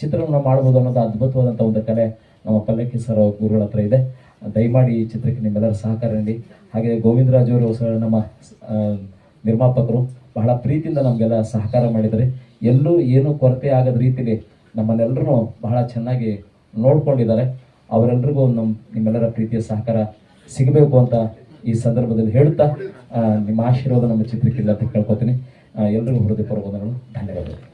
ಚಿತ್ರವನ್ನು ಮಾಡ್ಬೋದು ಅನ್ನೋದು ಅದ್ಭುತವಾದಂಥ ಒಂದು ಕಲೆ ನಮ್ಮ ಪಲ್ಲಕ್ಕಿ ಸರ್ ಗುರುಗಳ ಹತ್ರ ಇದೆ. ದಯಮಾಡಿ ಈ ಚಿತ್ರಕ್ಕೆ ನಿಮ್ಮೆಲ್ಲರ ಸಹಕಾರ ನೀಡಿ. ಹಾಗೆ ಗೋವಿಂದರಾಜ್ ಅವರು ಸರ್ ನಮ್ಮ ನಿರ್ಮಾಪಕರು ಬಹಳ ಪ್ರೀತಿಯಿಂದ ನಮಗೆಲ್ಲ ಸಹಕಾರ ಮಾಡಿದ್ದಾರೆ. ಎಲ್ಲೂ ಏನೂ ಕೊರತೆ ಆಗದ ರೀತಿಲಿ ನಮ್ಮನ್ನೆಲ್ಲರೂ ಬಹಳ ಚೆನ್ನಾಗಿ ನೋಡ್ಕೊಂಡಿದ್ದಾರೆ. ಅವರೆಲ್ಲರಿಗೂ ನಮ್ಮ ನಿಮ್ಮೆಲ್ಲರ ಪ್ರೀತಿಯ ಸಹಕಾರ ಸಿಗಬೇಕು ಅಂತ ಈ ಸಂದರ್ಭದಲ್ಲಿ ಹೇಳುತ್ತಾ ನಿಮ್ಮ ಆಶೀರ್ವಾದ ನಮ್ಮ ಚಿತ್ರಕ್ಕಿಲ್ಲ ಅಂತ ಕೇಳ್ಕೊತೀನಿ ಎಲ್ರಿಗೂ ಹೃದಯಪೂರ್ವಕ ವಂದನೆಗಳು. ಧನ್ಯವಾದಗಳು